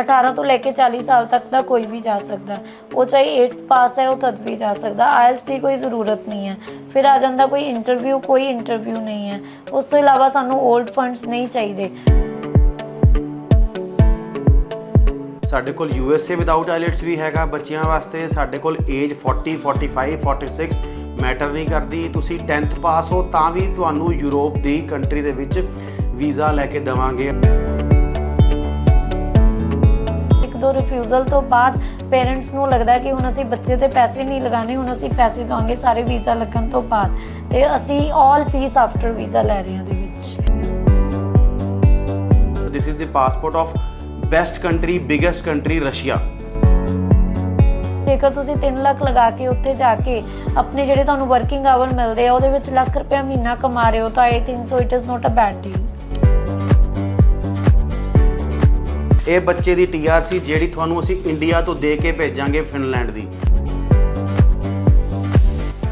18 ਤੋਂ ਲੈ ਕੇ 40 ਸਾਲ ਤੱਕ ਦਾ ਕੋਈ ਵੀ ਜਾ ਸਕਦਾ। ਉਹ ਚਾਹੇ 8th ਪਾਸ ਹੈ, ਉਹ ਤਦ ਵੀ ਜਾ ਸਕਦਾ। ਆਇਲਸ ਦੀ ਕੋਈ ਜ਼ਰੂਰਤ ਨਹੀਂ ਹੈ। ਫਿਰ ਆ ਜਾਂਦਾ ਕੋਈ ਇੰਟਰਵਿਊ ਕੋਈ ਇੰਟਰਵਿਊ ਨਹੀਂ ਹੈ। ਉਸ ਤੋਂ ਇਲਾਵਾ ਸਾਨੂੰ 올ਡ ਫੰਡਸ ਨਹੀਂ ਚਾਹੀਦੇ। ਸਾਡੇ ਕੋਲ USA ਵਿਦਆਊਟ ਆਈਲੈਟਸ ਵੀ ਹੈਗਾ ਬੱਚਿਆਂ ਵਾਸਤੇ। ਸਾਡੇ ਕੋਲ ਏਜ 40 45 46 ਮੈਟਰ ਨਹੀਂ ਕਰਦੀ। ਤੁਸੀਂ 10th ਪਾਸ ਹੋ ਤਾਂ ਵੀ ਤੁਹਾਨੂੰ ਯੂਰਪ ਦੀ ਕੰਟਰੀ ਦੇ ਵਿੱਚ ਵੀਜ਼ਾ ਲੈ ਕੇ ਦੇਵਾਂਗੇ। ਦੋ ਰਿਫਿਊਜ਼ਲ ਤੋਂ ਬਾਅਦ ਪੇਰੈਂਟਸ ਨੂੰ ਲੱਗਦਾ ਕਿ ਹੁਣ ਅਸੀਂ ਬੱਚੇ ਤੇ ਪੈਸੇ ਨਹੀਂ ਲਗਾਣੇ ਹੁਣ ਅਸੀਂ ਪੈਸੇ ਦਵਾਂਗੇ ਸਾਰੇ ਵੀਜ਼ਾ ਲੱਗਣ ਤੋਂ ਬਾਅਦ ਤੇ ਅਸੀਂ ਆਲ ਫੀਸ ਆਫਟਰ ਵੀਜ਼ਾ ਲੈ ਰਹੇ ਹਾਂ ਦੇ ਵਿੱਚ। This is the passport of best country biggest country Russia ਜੇਕਰ ਤੁਸੀਂ 3 ਲੱਖ ਲਗਾ ਕੇ ਉੱਥੇ ਜਾ ਕੇ ਆਪਣੇ ਜਿਹੜੇ ਤੁਹਾਨੂੰ ਵਰਕਿੰਗ ਆਵਰ ਮਿਲਦੇ ਆ ਉਹਦੇ ਵਿੱਚ ਲੱਖ ਰੁਪਏ ਮਹੀਨਾ ਕਮਾ ਰਹੇ ਹੋ ਤਾਂ I think so it is not a bad deal ਇਹ ਬੱਚੇ ਦੀ TRC ਜਿਹੜੀ ਤੁਹਾਨੂੰ ਅਸੀਂ ਇੰਡੀਆ ਤੋਂ ਦੇ ਕੇ ਭੇਜਾਂਗੇ ਫਿਨਲੈਂਡ ਦੀ।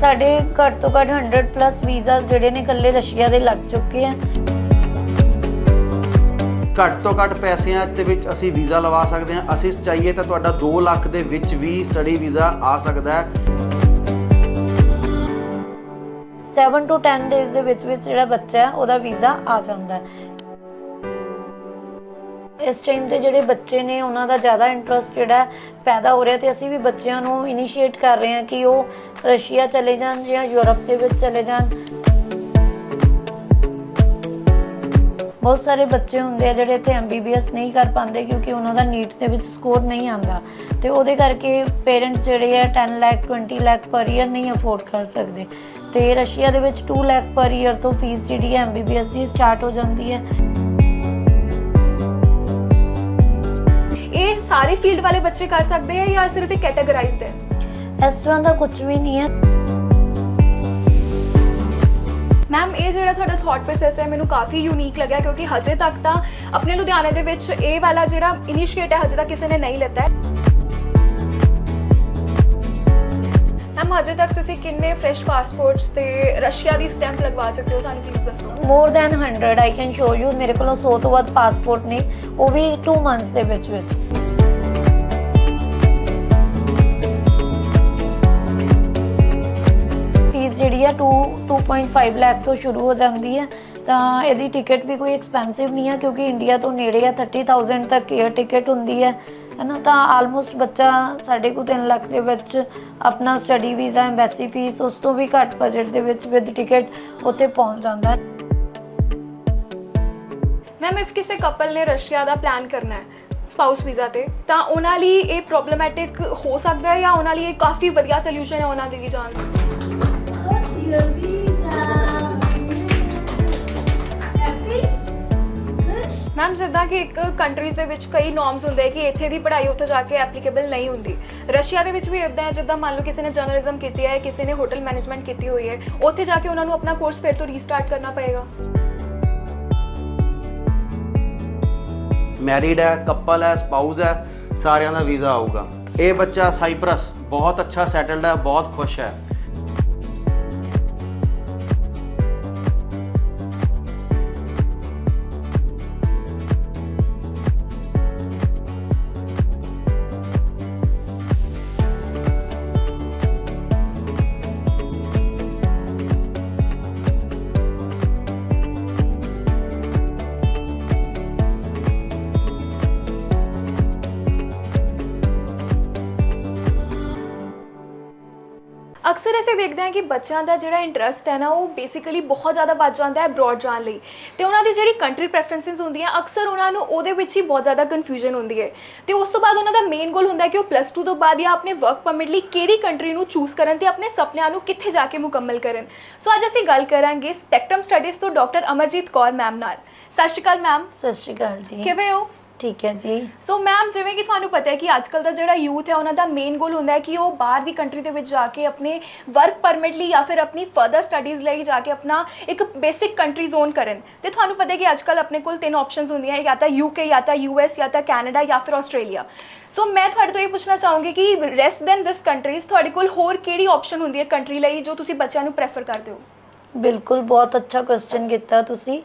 ਸਾਡੇ ਘੱਟ ਤੋਂ ਘੱਟ 100 ਪਲੱਸ ਵੀਜ਼ਾਸ ਜਿਹੜੇ ਨੇ ਇਕੱਲੇ ਰਸ਼ੀਆ ਦੇ ਲੱਗ ਚੁੱਕੇ ਆ। ਘੱਟ ਤੋਂ ਘੱਟ ਪੈਸਿਆਂ ਦੇ ਵਿੱਚ ਅਸੀਂ ਵੀਜ਼ਾ ਲਵਾ ਸਕਦੇ ਹਾਂ। ਅਸੀਂ ਚਾਹੀਏ ਤਾਂ ਤੁਹਾਡਾ 2 ਲੱਖ ਦੇ ਵਿੱਚ ਵੀ ਸਟੱਡੀ ਵੀਜ਼ਾ ਆ ਸਕਦਾ ਹੈ। 7 ਤੋਂ 10 ਡੇਜ਼ ਦੇ ਵਿੱਚ ਵਿੱਚ ਜਿਹੜਾ ਬੱਚਾ ਹੈ ਉਹਦਾ ਵੀਜ਼ਾ ਆ ਜਾਂਦਾ ਹੈ। ਇਸ ਟਾਈਮ ਤੇ ਜਿਹੜੇ ਬੱਚੇ ਨੇ, ਉਹਨਾਂ ਦਾ ਜ਼ਿਆਦਾ ਇੰਟਰਸਟ ਜਿਹੜਾ ਪੈਦਾ ਹੋ ਰਿਹਾ ਤੇ ਅਸੀਂ ਵੀ ਬੱਚਿਆਂ ਨੂੰ ਇਨੀਸ਼ੀਏਟ ਕਰ ਰਹੇ ਹਾਂ ਕਿ ਉਹ ਰਸ਼ੀਆ ਚਲੇ ਜਾਣ ਜਾਂ ਯੂਰਪ ਦੇ ਵਿੱਚ ਚਲੇ ਜਾਣ। ਬਹੁਤ ਸਾਰੇ ਬੱਚੇ ਹੁੰਦੇ ਆ ਜਿਹੜੇ ਇੱਥੇ ਐਮਬੀਬੀਐਸ ਨਹੀਂ ਕਰ ਪਾਉਂਦੇ ਕਿਉਂਕਿ ਉਹਨਾਂ ਦਾ ਨੀਟ ਦੇ ਵਿੱਚ ਸਕੋਰ ਨਹੀਂ ਆਉਂਦਾ। ਤੇ ਉਹਦੇ ਕਰਕੇ ਪੇਰੈਂਟਸ ਜਿਹੜੇ ਆ 10 ਲੱਖ 20 ਲੱਖ ਪਰ ਈਅਰ ਨਹੀਂ ਅਫੋਰਡ ਕਰ ਸਕਦੇ। ਤੇ ਰਸ਼ੀਆ ਦੇ ਵਿੱਚ 2 ਲੱਖ ਪਰ ਈਅਰ ਤੋਂ ਫੀਸ ਜਿਹੜੀ ਹੈ ਐਮਬੀਬੀਐਸ ਦੀ ਸਟਾਰਟ ਹੋ ਜਾਂਦੀ ਹੈ। ਇਹ ਸਾਰੇ ਫੀਲਡ ਵਾਲੇ ਬੱਚੇ ਕਰ ਸਕਦੇ ਆ ਜਾਂ ਸਿਰਫ ਇੱਕ ਕੈਟਾਗਰਾਈਜ਼ਡ ਹੈ? ਇਸ ਤਰ੍ਹਾਂ ਦਾ ਕੁਝ ਵੀ ਨਹੀਂ ਹੈ। ਮੈਮ ਇਹ ਜਿਹੜਾ ਤੁਹਾਡਾ ਥਾਟ ਪ੍ਰੋਸੈਸ ਹੈ ਮੈਨੂੰ ਕਾਫੀ ਯੂਨੀਕ ਲੱਗਿਆ ਕਿਉਂਕਿ ਹਜੇ ਤੱਕ ਤਾਂ ਆਪਣੇ ਲੁਧਿਆਣੇ ਦੇ ਵਿੱਚ ਇਹ ਵਾਲਾ ਜਿਹੜਾ ਇਨੀਸ਼ੀਏਟ ਹੈ ਹਜੇ ਤੱਕ ਕਿਸੇ ਨੇ ਨਹੀਂ ਲਿੱਤਾ ਹੈ। ਮੈਮ ਹਜੇ ਤੱਕ ਤੁਸੀਂ ਕਿੰਨੇ ਫਰੈਸ਼ ਪਾਸਪੋਰਟਸ ਤੇ ਰਸ਼ੀਆ ਦੀ ਸਟੈਂਪ ਲਗਵਾ ਚੁੱਕੇ ਹੋ? ਸਾਨੂੰ ਪਲੀਜ਼ ਦੱਸੋ। More than 100 I can show you ਮੇਰੇ ਕੋਲ 100 ਤੋਂ ਵੱਧ ਪਾਸਪੋਰਟ ਨੇ ਉਹ ਵੀ 2 ਮੰਥਸ ਦੇ ਵਿੱਚ ਵਿੱਚ। ਫੀਸ ਜਿਹੜੀ 2 2.5 ਲੱਖ ਤੋਂ ਸ਼ੁਰੂ ਹੋ ਜਾਂਦੀ ਹੈ ਤਾਂ ਇਹਦੀ ਟਿਕਟ ਵੀ ਕੋਈ ਐਕਸਪੈਂਸਿਵ ਨਹੀਂ ਹੈ ਕਿਉਂਕਿ ਇੰਡੀਆ ਤੋਂ ਨੇੜੇ ਆ 30000 ਤੱਕ 에ਅਰ ਟਿਕਟ ਹੁੰਦੀ ਹੈ ਹਨਾ? ਤਾਂ ਆਲਮੋਸਟ ਬੱਚਾ ਸਾਡੇ ਕੋਲ 3 ਲੱਖ ਦੇ ਵਿੱਚ ਆਪਣਾ ਸਟੱਡੀ ਵੀਜ਼ਾ ਐਮਬੈਸੀ ਫੀਸ ਉਸ ਤੋਂ ਵੀ ਘੱਟ ਬਜਟ ਦੇ ਵਿੱਚ ਵਿਦ ਟਿਕਟ ਉੱਥੇ ਪਹੁੰਚ ਜਾਂਦਾ। ਹੈ ਮੈਮ ਇਫ ਕਿਸੇ ਕਪਲ ਨੇ ਰਸ਼ੀਆ ਦਾ ਪਲਾਨ ਕਰਨਾ ਹੈ ਸਪਾਊਸ ਵੀਜ਼ਾ ਤੇ, ਤਾਂ ਉਹਨਾਂ ਲਈ ਇਹ ਪ੍ਰੋਬਲਮੈਟਿਕ ਹੋ ਸਕਦਾ ਹੈ ਜਾਂ ਉਹਨਾਂ ਲਈ ਇਹ ਕਾਫੀ ਵਧੀਆ ਸੋਲੂਸ਼ਨ ਹੈ ਉਹਨਾਂ ਦੇ ਲਈ ਜਾਣ ਦਾ ਮੈਮ ਜਿੱਦਾਂ ਕਿ ਇੱਕ ਕੰਟਰੀਜ਼ ਦੇ ਵਿੱਚ ਕਈ ਨੋਰਮਸ ਹੁੰਦੇ ਆ ਕਿ ਇੱਥੇ ਦੀ ਪੜ੍ਹਾਈ ਉੱਥੇ ਜਾ ਕੇ ਐਪਲੀਕੇਬਲ ਨਹੀਂ ਹੁੰਦੀ। ਰਸ਼ੀਆ ਦੇ ਵਿੱਚ ਵੀ ਇਦਾਂ ਹੈ, ਜਿੱਦਾਂ ਮੰਨ ਲਓ ਕਿਸੇ ਨੇ ਜਰਨਲਿਜ਼ਮ ਕੀਤੀ ਹੈ, ਕਿਸੇ ਨੇ ਹੋਟਲ ਮੈਨੇਜਮੈਂਟ ਕੀਤੀ ਹੋਈ ਹੈ, ਉੱਥੇ ਜਾ ਕੇ ਉਹਨਾਂ ਨੂੰ ਆਪਣਾ ਕੋਰਸ ਫਿਰ ਤੋਂ ਰੀਸਟਾਰਟ ਕਰਨਾ ਪਏਗਾ। ਮੈਰਿਡ ਹੈ ਕਪਲ ਹੈ ਸਪਾਊਸ ਹੈ, ਸਾਰਿਆਂ ਦਾ ਵੀਜ਼ਾ ਆਊਗਾ। ਇਹ ਬੱਚਾ ਸਾਈਪਰਸ ਬਹੁਤ ਅੱਛਾ ਸੈਟਲਡ ਹੈ, ਬਹੁਤ ਖੁਸ਼ ਹੈ। ਦੇਖਦੇ ਹਾਂ ਕਿ ਬੱਚਿਆਂ ਦਾ ਜਿਹੜਾ ਇੰਟਰਸਟ ਹੈ ਨਾ ਉਹ ਬੇਸਿਕਲੀ ਬਹੁਤ ਜ਼ਿਆਦਾ ਵੱਧ ਜਾਂਦਾ ਹੈ ਅਬਰੋਡ ਜਾਣ ਲਈ। ਤੇ ਉਹਨਾਂ ਦੀ ਜਿਹੜੀ ਕੰਟਰੀ ਪ੍ਰੈਫਰੈਂਸਸ ਹੁੰਦੀਆਂ ਅਕਸਰ ਉਹਨਾਂ ਨੂੰ ਉਹਦੇ ਵਿੱਚ ਹੀ ਬਹੁਤ ਜ਼ਿਆਦਾ ਕਨਫਿਊਜ਼ਨ ਹੁੰਦੀ ਹੈ। ਤੇ ਉਸ ਤੋਂ ਬਾਅਦ ਉਹਨਾਂ ਦਾ ਮੇਨ ਗੋਲ ਹੁੰਦਾ ਹੈ ਕਿ ਉਹ ਪਲੱਸ 2 ਤੋਂ ਬਾਅਦ ਜਾਂ ਆਪਣੇ ਵਰਕ ਪਰਮਿਟ ਲਈ ਕਿਹੜੀ ਕੰਟਰੀ ਨੂੰ ਚੂਜ਼ ਕਰਨ ਤੇ ਆਪਣੇ ਸੁਪਨਿਆਂ ਨੂੰ ਕਿੱਥੇ ਜਾ ਕੇ ਮੁਕੰਮਲ ਕਰਨ। ਸੋ ਅੱਜ ਅਸੀਂ ਗੱਲ ਕਰਾਂਗੇ ਸਪੈਕਟਰਮ ਸਟੱਡੀਜ਼ ਤੋਂ ਡਾਕਟਰ ਅਮਰਜੀਤ ਕੌਰ ਮੈਮ ਨਾਲ। ਸਤਿ ਸ਼੍ਰੀ ਅਕਾਲ ਮੈਮ ਸਤਿ ਸ਼੍ਰੀ ਅਕਾਲ ਜੀ। ਕਿਵੇਂ ਹੋ? ਠੀਕ ਹੈ ਜੀ। ਸੋ ਮੈਮ ਜਿਵੇਂ ਕਿ ਤੁਹਾਨੂੰ ਪਤਾ ਹੈ ਕਿ ਅੱਜਕੱਲ ਦਾ ਜਿਹੜਾ ਯੂਥ ਹੈ, ਉਹਨਾਂ ਦਾ ਮੇਨ ਗੋਲ ਹੁੰਦਾ ਹੈ ਕਿ ਉਹ ਬਾਹਰ ਦੀ ਕੰਟਰੀ ਦੇ ਵਿੱਚ ਜਾ ਕੇ ਆਪਣੇ ਵਰਕ ਪਰਮਿਟ ਲਈ ਜਾਂ ਫਿਰ ਆਪਣੀ ਫਰਦਰ ਸਟੱਡੀਜ਼ ਲਈ ਜਾ ਕੇ ਆਪਣਾ ਇੱਕ ਬੇਸਿਕ ਕੰਟਰੀ ਜ਼ੋਨ ਕਰਨ। ਤੇ ਤੁਹਾਨੂੰ ਪਤਾ ਹੈ ਕਿ ਅੱਜਕੱਲ ਆਪਣੇ ਕੋਲ ਤਿੰਨ ਆਪਸ਼ਨਸ ਹੁੰਦੀਆਂ ਹੈ, ਜਾਂ ਤਾਂ ਯੂਕੇ ਜਾਂ ਤਾਂ ਯੂਐਸ ਜਾਂ ਤਾਂ ਕੈਨੇਡਾ ਜਾਂ ਫਿਰ ਆਸਟ੍ਰੇਲੀਆ ਸੋ ਮੈਂ ਤੁਹਾਡੇ ਤੋਂ ਇਹ ਪੁੱਛਣਾ ਚਾਹੂੰਗੀ ਕਿ ਰੈਸਟ ਦੈਨ ਦਿਸ ਕੰਟਰੀਜ਼ ਤੁਹਾਡੇ ਕੋਲ ਹੋਰ ਕਿਹੜੀ ਆਪਸ਼ਨ ਹੁੰਦੀ ਹੈ ਕੰਟਰੀ ਲਈ ਜੋ ਤੁਸੀਂ ਬੱਚਿਆਂ ਨੂੰ ਪ੍ਰੈਫਰ ਕਰਦੇ ਹੋ? ਬਿਲਕੁਲ, ਬਹੁਤ ਅੱਛਾ ਕੁਐਸਚਨ ਕੀਤਾ ਤੁਸੀਂ।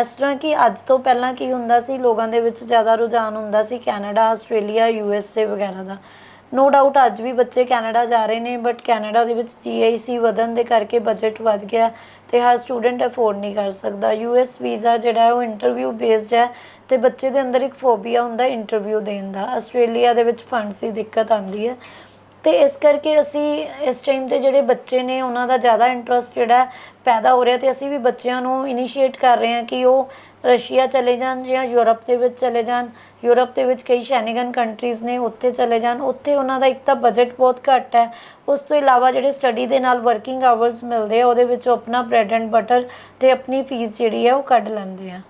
ਇਸ ਤਰ੍ਹਾਂ ਕਿ ਅੱਜ ਤੋਂ ਪਹਿਲਾਂ ਕੀ ਹੁੰਦਾ ਸੀ? ਲੋਕਾਂ ਦੇ ਵਿੱਚ ਜ਼ਿਆਦਾ ਰੁਝਾਨ ਹੁੰਦਾ ਸੀ Canada, Australia, U S A ਵਗੈਰਾ ਦਾ। ਨੋ ਡਾਊਟ ਅੱਜ ਵੀ ਬੱਚੇ ਕੈਨੇਡਾ ਜਾ ਰਹੇ ਨੇ ਬਟ ਕੈਨੇਡਾ ਦੇ ਵਿੱਚ GIC ਵਧਣ ਦੇ ਕਰਕੇ ਬਜਟ ਵੱਧ ਗਿਆ ਤੇ ਹਰ ਸਟੂਡੈਂਟ ਅਫੋਰਡ ਨਹੀਂ ਕਰ ਸਕਦਾ। ਯੂ ਐਸ ਵੀਜ਼ਾ ਜਿਹੜਾ ਹੈ, ਉਹ ਇੰਟਰਵਿਊ ਬੇਸਡ ਹੈ ਤੇ ਬੱਚੇ ਦੇ ਅੰਦਰ ਇੱਕ ਫੋਬੀਆ ਹੁੰਦਾ ਇੰਟਰਵਿਊ ਦੇਣ ਦਾ। ਆਸਟ੍ਰੇਲੀਆ ਦੇ ਵਿੱਚ ਫੰਡਸ ਦੀ ਦਿੱਕਤ ਆਉਂਦੀ ਹੈ। ਤੇ ਇਸ ਕਰਕੇ ਅਸੀਂ ਇਸ ਟਾਈਮ ਤੇ ਜਿਹੜੇ ਬੱਚੇ ਨੇ, ਉਹਨਾਂ ਦਾ ਜ਼ਿਆਦਾ ਇੰਟਰਸਟ ਜਿਹੜਾ ਪੈਦਾ ਹੋ ਰਿਹਾ ਤੇ ਅਸੀਂ ਵੀ ਬੱਚਿਆਂ ਨੂੰ ਇਨੀਸ਼ੀਏਟ ਕਰ ਰਹੇ ਹਾਂ ਕਿ ਉਹ ਰਸ਼ੀਆ ਚਲੇ ਜਾਣ ਜਾਂ ਯੂਰਪ ਦੇ ਵਿੱਚ ਚਲੇ ਜਾਣ। ਯੂਰਪ ਦੇ ਵਿੱਚ ਕਈ ਸ਼ੈਨਗਨ ਕੰਟਰੀਜ਼ ਨੇ, ਉੱਥੇ ਚਲੇ ਜਾਣ। ਉੱਥੇ ਉਹਨਾਂ ਦਾ ਇੱਕ ਤਾਂ ਬਜਟ ਬਹੁਤ ਘੱਟ ਹੈ। ਉਸ ਤੋਂ ਇਲਾਵਾ ਜਿਹੜੇ ਸਟੱਡੀ ਦੇ ਨਾਲ ਵਰਕਿੰਗ ਆਵਰਸ ਮਿਲਦੇ ਆ, ਉਹਦੇ ਵਿੱਚੋਂ ਆਪਣਾ ਬ੍ਰੈਡ ਐਂਡ ਬਟਰ ਤੇ ਆਪਣੀ ਫੀਸ ਜਿਹੜੀ ਹੈ ਉਹ ਕੱਢ ਲੈਂਦੇ ਆ।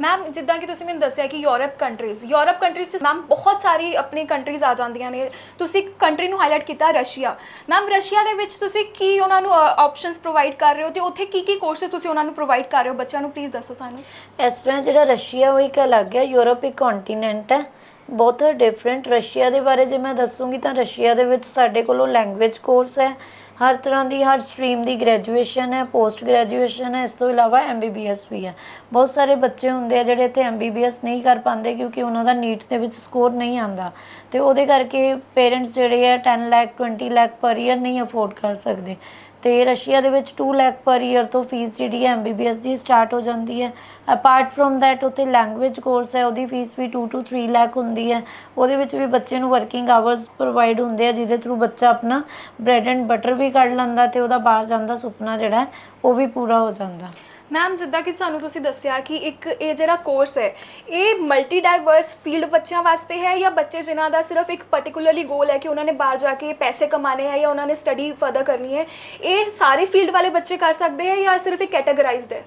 ਮੈਮ ਜਿੱਦਾਂ ਕਿ ਤੁਸੀਂ ਮੈਨੂੰ ਦੱਸਿਆ ਕਿ ਯੂਰਪ ਕੰਟਰੀਜ਼ ਯੂਰਪ ਕੰਟਰੀਜ਼ 'ਚ ਮੈਮ ਬਹੁਤ ਸਾਰੀ ਆਪਣੀ ਕੰਟਰੀਜ਼ ਆ ਜਾਂਦੀਆਂ ਨੇ। ਤੁਸੀਂ ਕੰਟਰੀ ਨੂੰ ਹਾਈਲਾਈਟ ਕੀਤਾ ਰਸ਼ੀਆ ਮੈਮ ਰਸ਼ੀਆ ਦੇ ਵਿੱਚ ਤੁਸੀਂ ਕੀ ਉਹਨਾਂ ਨੂੰ ਆਪਸ਼ਨਸ ਪ੍ਰੋਵਾਈਡ ਕਰ ਰਹੇ ਹੋ ਤੇ ਉੱਥੇ ਕੀ ਕੀ ਕੋਰਸਸ ਤੁਸੀਂ ਉਹਨਾਂ ਨੂੰ ਪ੍ਰੋਵਾਈਡ ਕਰ ਰਹੇ ਹੋ? ਬੱਚਿਆਂ ਨੂੰ ਪਲੀਜ਼ ਦੱਸੋ ਸਾਨੂੰ। ਇਸ ਤਰ੍ਹਾਂ ਜਿਹੜਾ ਰਸ਼ੀਆ ਉਹ ਇੱਕ ਅਲੱਗ ਹੈ ਯੂਰਪ ਇੱਕ ਕੰਟੀਨੈਂਟ ਹੈ। ਬਹੁਤ ਡਿਫਰੈਂਟ ਰਸ਼ੀਆ ਦੇ ਬਾਰੇ ਜੇ ਮੈਂ ਦੱਸੂਗੀ ਤਾਂ ਰਸ਼ੀਆ ਦੇ ਵਿੱਚ ਸਾਡੇ ਕੋਲੋਂ ਲੈਂਗੁਏਜ ਕੋਰਸ ਹੈ। ਹਰ ਤਰ੍ਹਾਂ ਦੀ, ਹਰ ਸਟਰੀਮ ਦੀ ਗ੍ਰੈਜੂਏਸ਼ਨ ਹੈ, ਪੋਸਟ ਗ੍ਰੈਜੂਏਸ਼ਨ ਹੈ, ਇਸ ਤੋਂ ਇਲਾਵਾ ਐਮਬੀਬੀਐਸ ਵੀ ਹੈ। ਬਹੁਤ ਸਾਰੇ ਬੱਚੇ ਹੁੰਦੇ ਆ ਜਿਹੜੇ ਇੱਥੇ ਐਮਬੀਬੀਐਸ ਨਹੀਂ ਕਰ ਪਾਉਂਦੇ ਕਿਉਂਕਿ ਉਹਨਾਂ ਦਾ ਨੀਟ ਦੇ ਵਿੱਚ ਸਕੋਰ ਨਹੀਂ ਆਉਂਦਾ। ਤੇ ਉਹਦੇ ਕਰਕੇ ਪੇਰੈਂਟਸ ਜਿਹੜੇ ਆ 10 ਲੱਖ 20 ਲੱਖ ਪਰ ਈਅਰ ਨਹੀਂ ਅਫੋਰਡ ਕਰ ਸਕਦੇ। ਤੇ ਰਸ਼ੀਆ ਦੇ ਵਿੱਚ 2 ਲੱਖ ਪਰ ਈਅਰ ਤੋਂ ਫੀਸ ਜਿਹੜੀ ਹੈ ਐਮਬੀਬੀਐਸ ਦੀ ਸਟਾਰਟ ਹੋ ਜਾਂਦੀ ਹੈ। ਅਪਾਰਟ ਫਰੋਮ ਥੈਟ ਉੱਥੇ ਲੈਂਗੁਏਜ ਕੋਰਸ ਹੈ, ਉਹਦੀ ਫੀਸ ਵੀ 2 ਟੂ 3 ਲੱਖ ਹੁੰਦੀ ਹੈ। ਉਹਦੇ ਵਿੱਚ ਵੀ ਬੱਚੇ ਨੂੰ ਵਰਕਿੰਗ ਆਵਰਸ ਪ੍ਰੋਵਾਈਡ ਹੁੰਦੇ ਆ, ਜਿਹਦੇ ਥਰੂ ਬੱਚਾ ਆਪਣਾ ਬ੍ਰੈਡ ਐਂਡ ਬਟਰ ਵੀ ਕੱਢ ਲੈਂਦਾ ਤੇ ਉਹਦਾ ਬਾਹਰ ਜਾਂਦਾ ਸੁਪਨਾ ਜਿਹੜਾ ਉਹ ਵੀ ਪੂਰਾ ਹੋ ਜਾਂਦਾ। ਮੈਮ ਜਿੱਦਾਂ ਕਿ ਸਾਨੂੰ ਤੁਸੀਂ ਦੱਸਿਆ ਕਿ ਇੱਕ ਇਹ ਜਿਹੜਾ ਕੋਰਸ ਹੈ, ਇਹ ਮਲਟੀ ਡਾਈਵਰਸ ਫੀਲਡ ਬੱਚਿਆਂ ਵਾਸਤੇ ਹੈ ਜਾਂ ਬੱਚੇ ਜਿਨ੍ਹਾਂ ਦਾ ਸਿਰਫ ਇੱਕ ਪਾਰਟਿਕੂਲਰਲੀ ਗੋਲ ਹੈ ਕਿ ਉਹਨਾਂ ਨੇ ਬਾਹਰ ਜਾ ਕੇ ਪੈਸੇ ਕਮਾਣੇ ਹੈ ਜਾਂ ਉਹਨਾਂ ਨੇ ਸਟੱਡੀ ਫਰਦਰ ਕਰਨੀ ਹੈ, ਇਹ ਸਾਰੇ ਫੀਲਡ ਵਾਲੇ ਬੱਚੇ ਕਰ ਸਕਦੇ ਹੈ ਜਾਂ ਸਿਰਫ ਇੱਕ ਕੈਟਾਗਰਾਈਜ਼ਡ ਹੈ?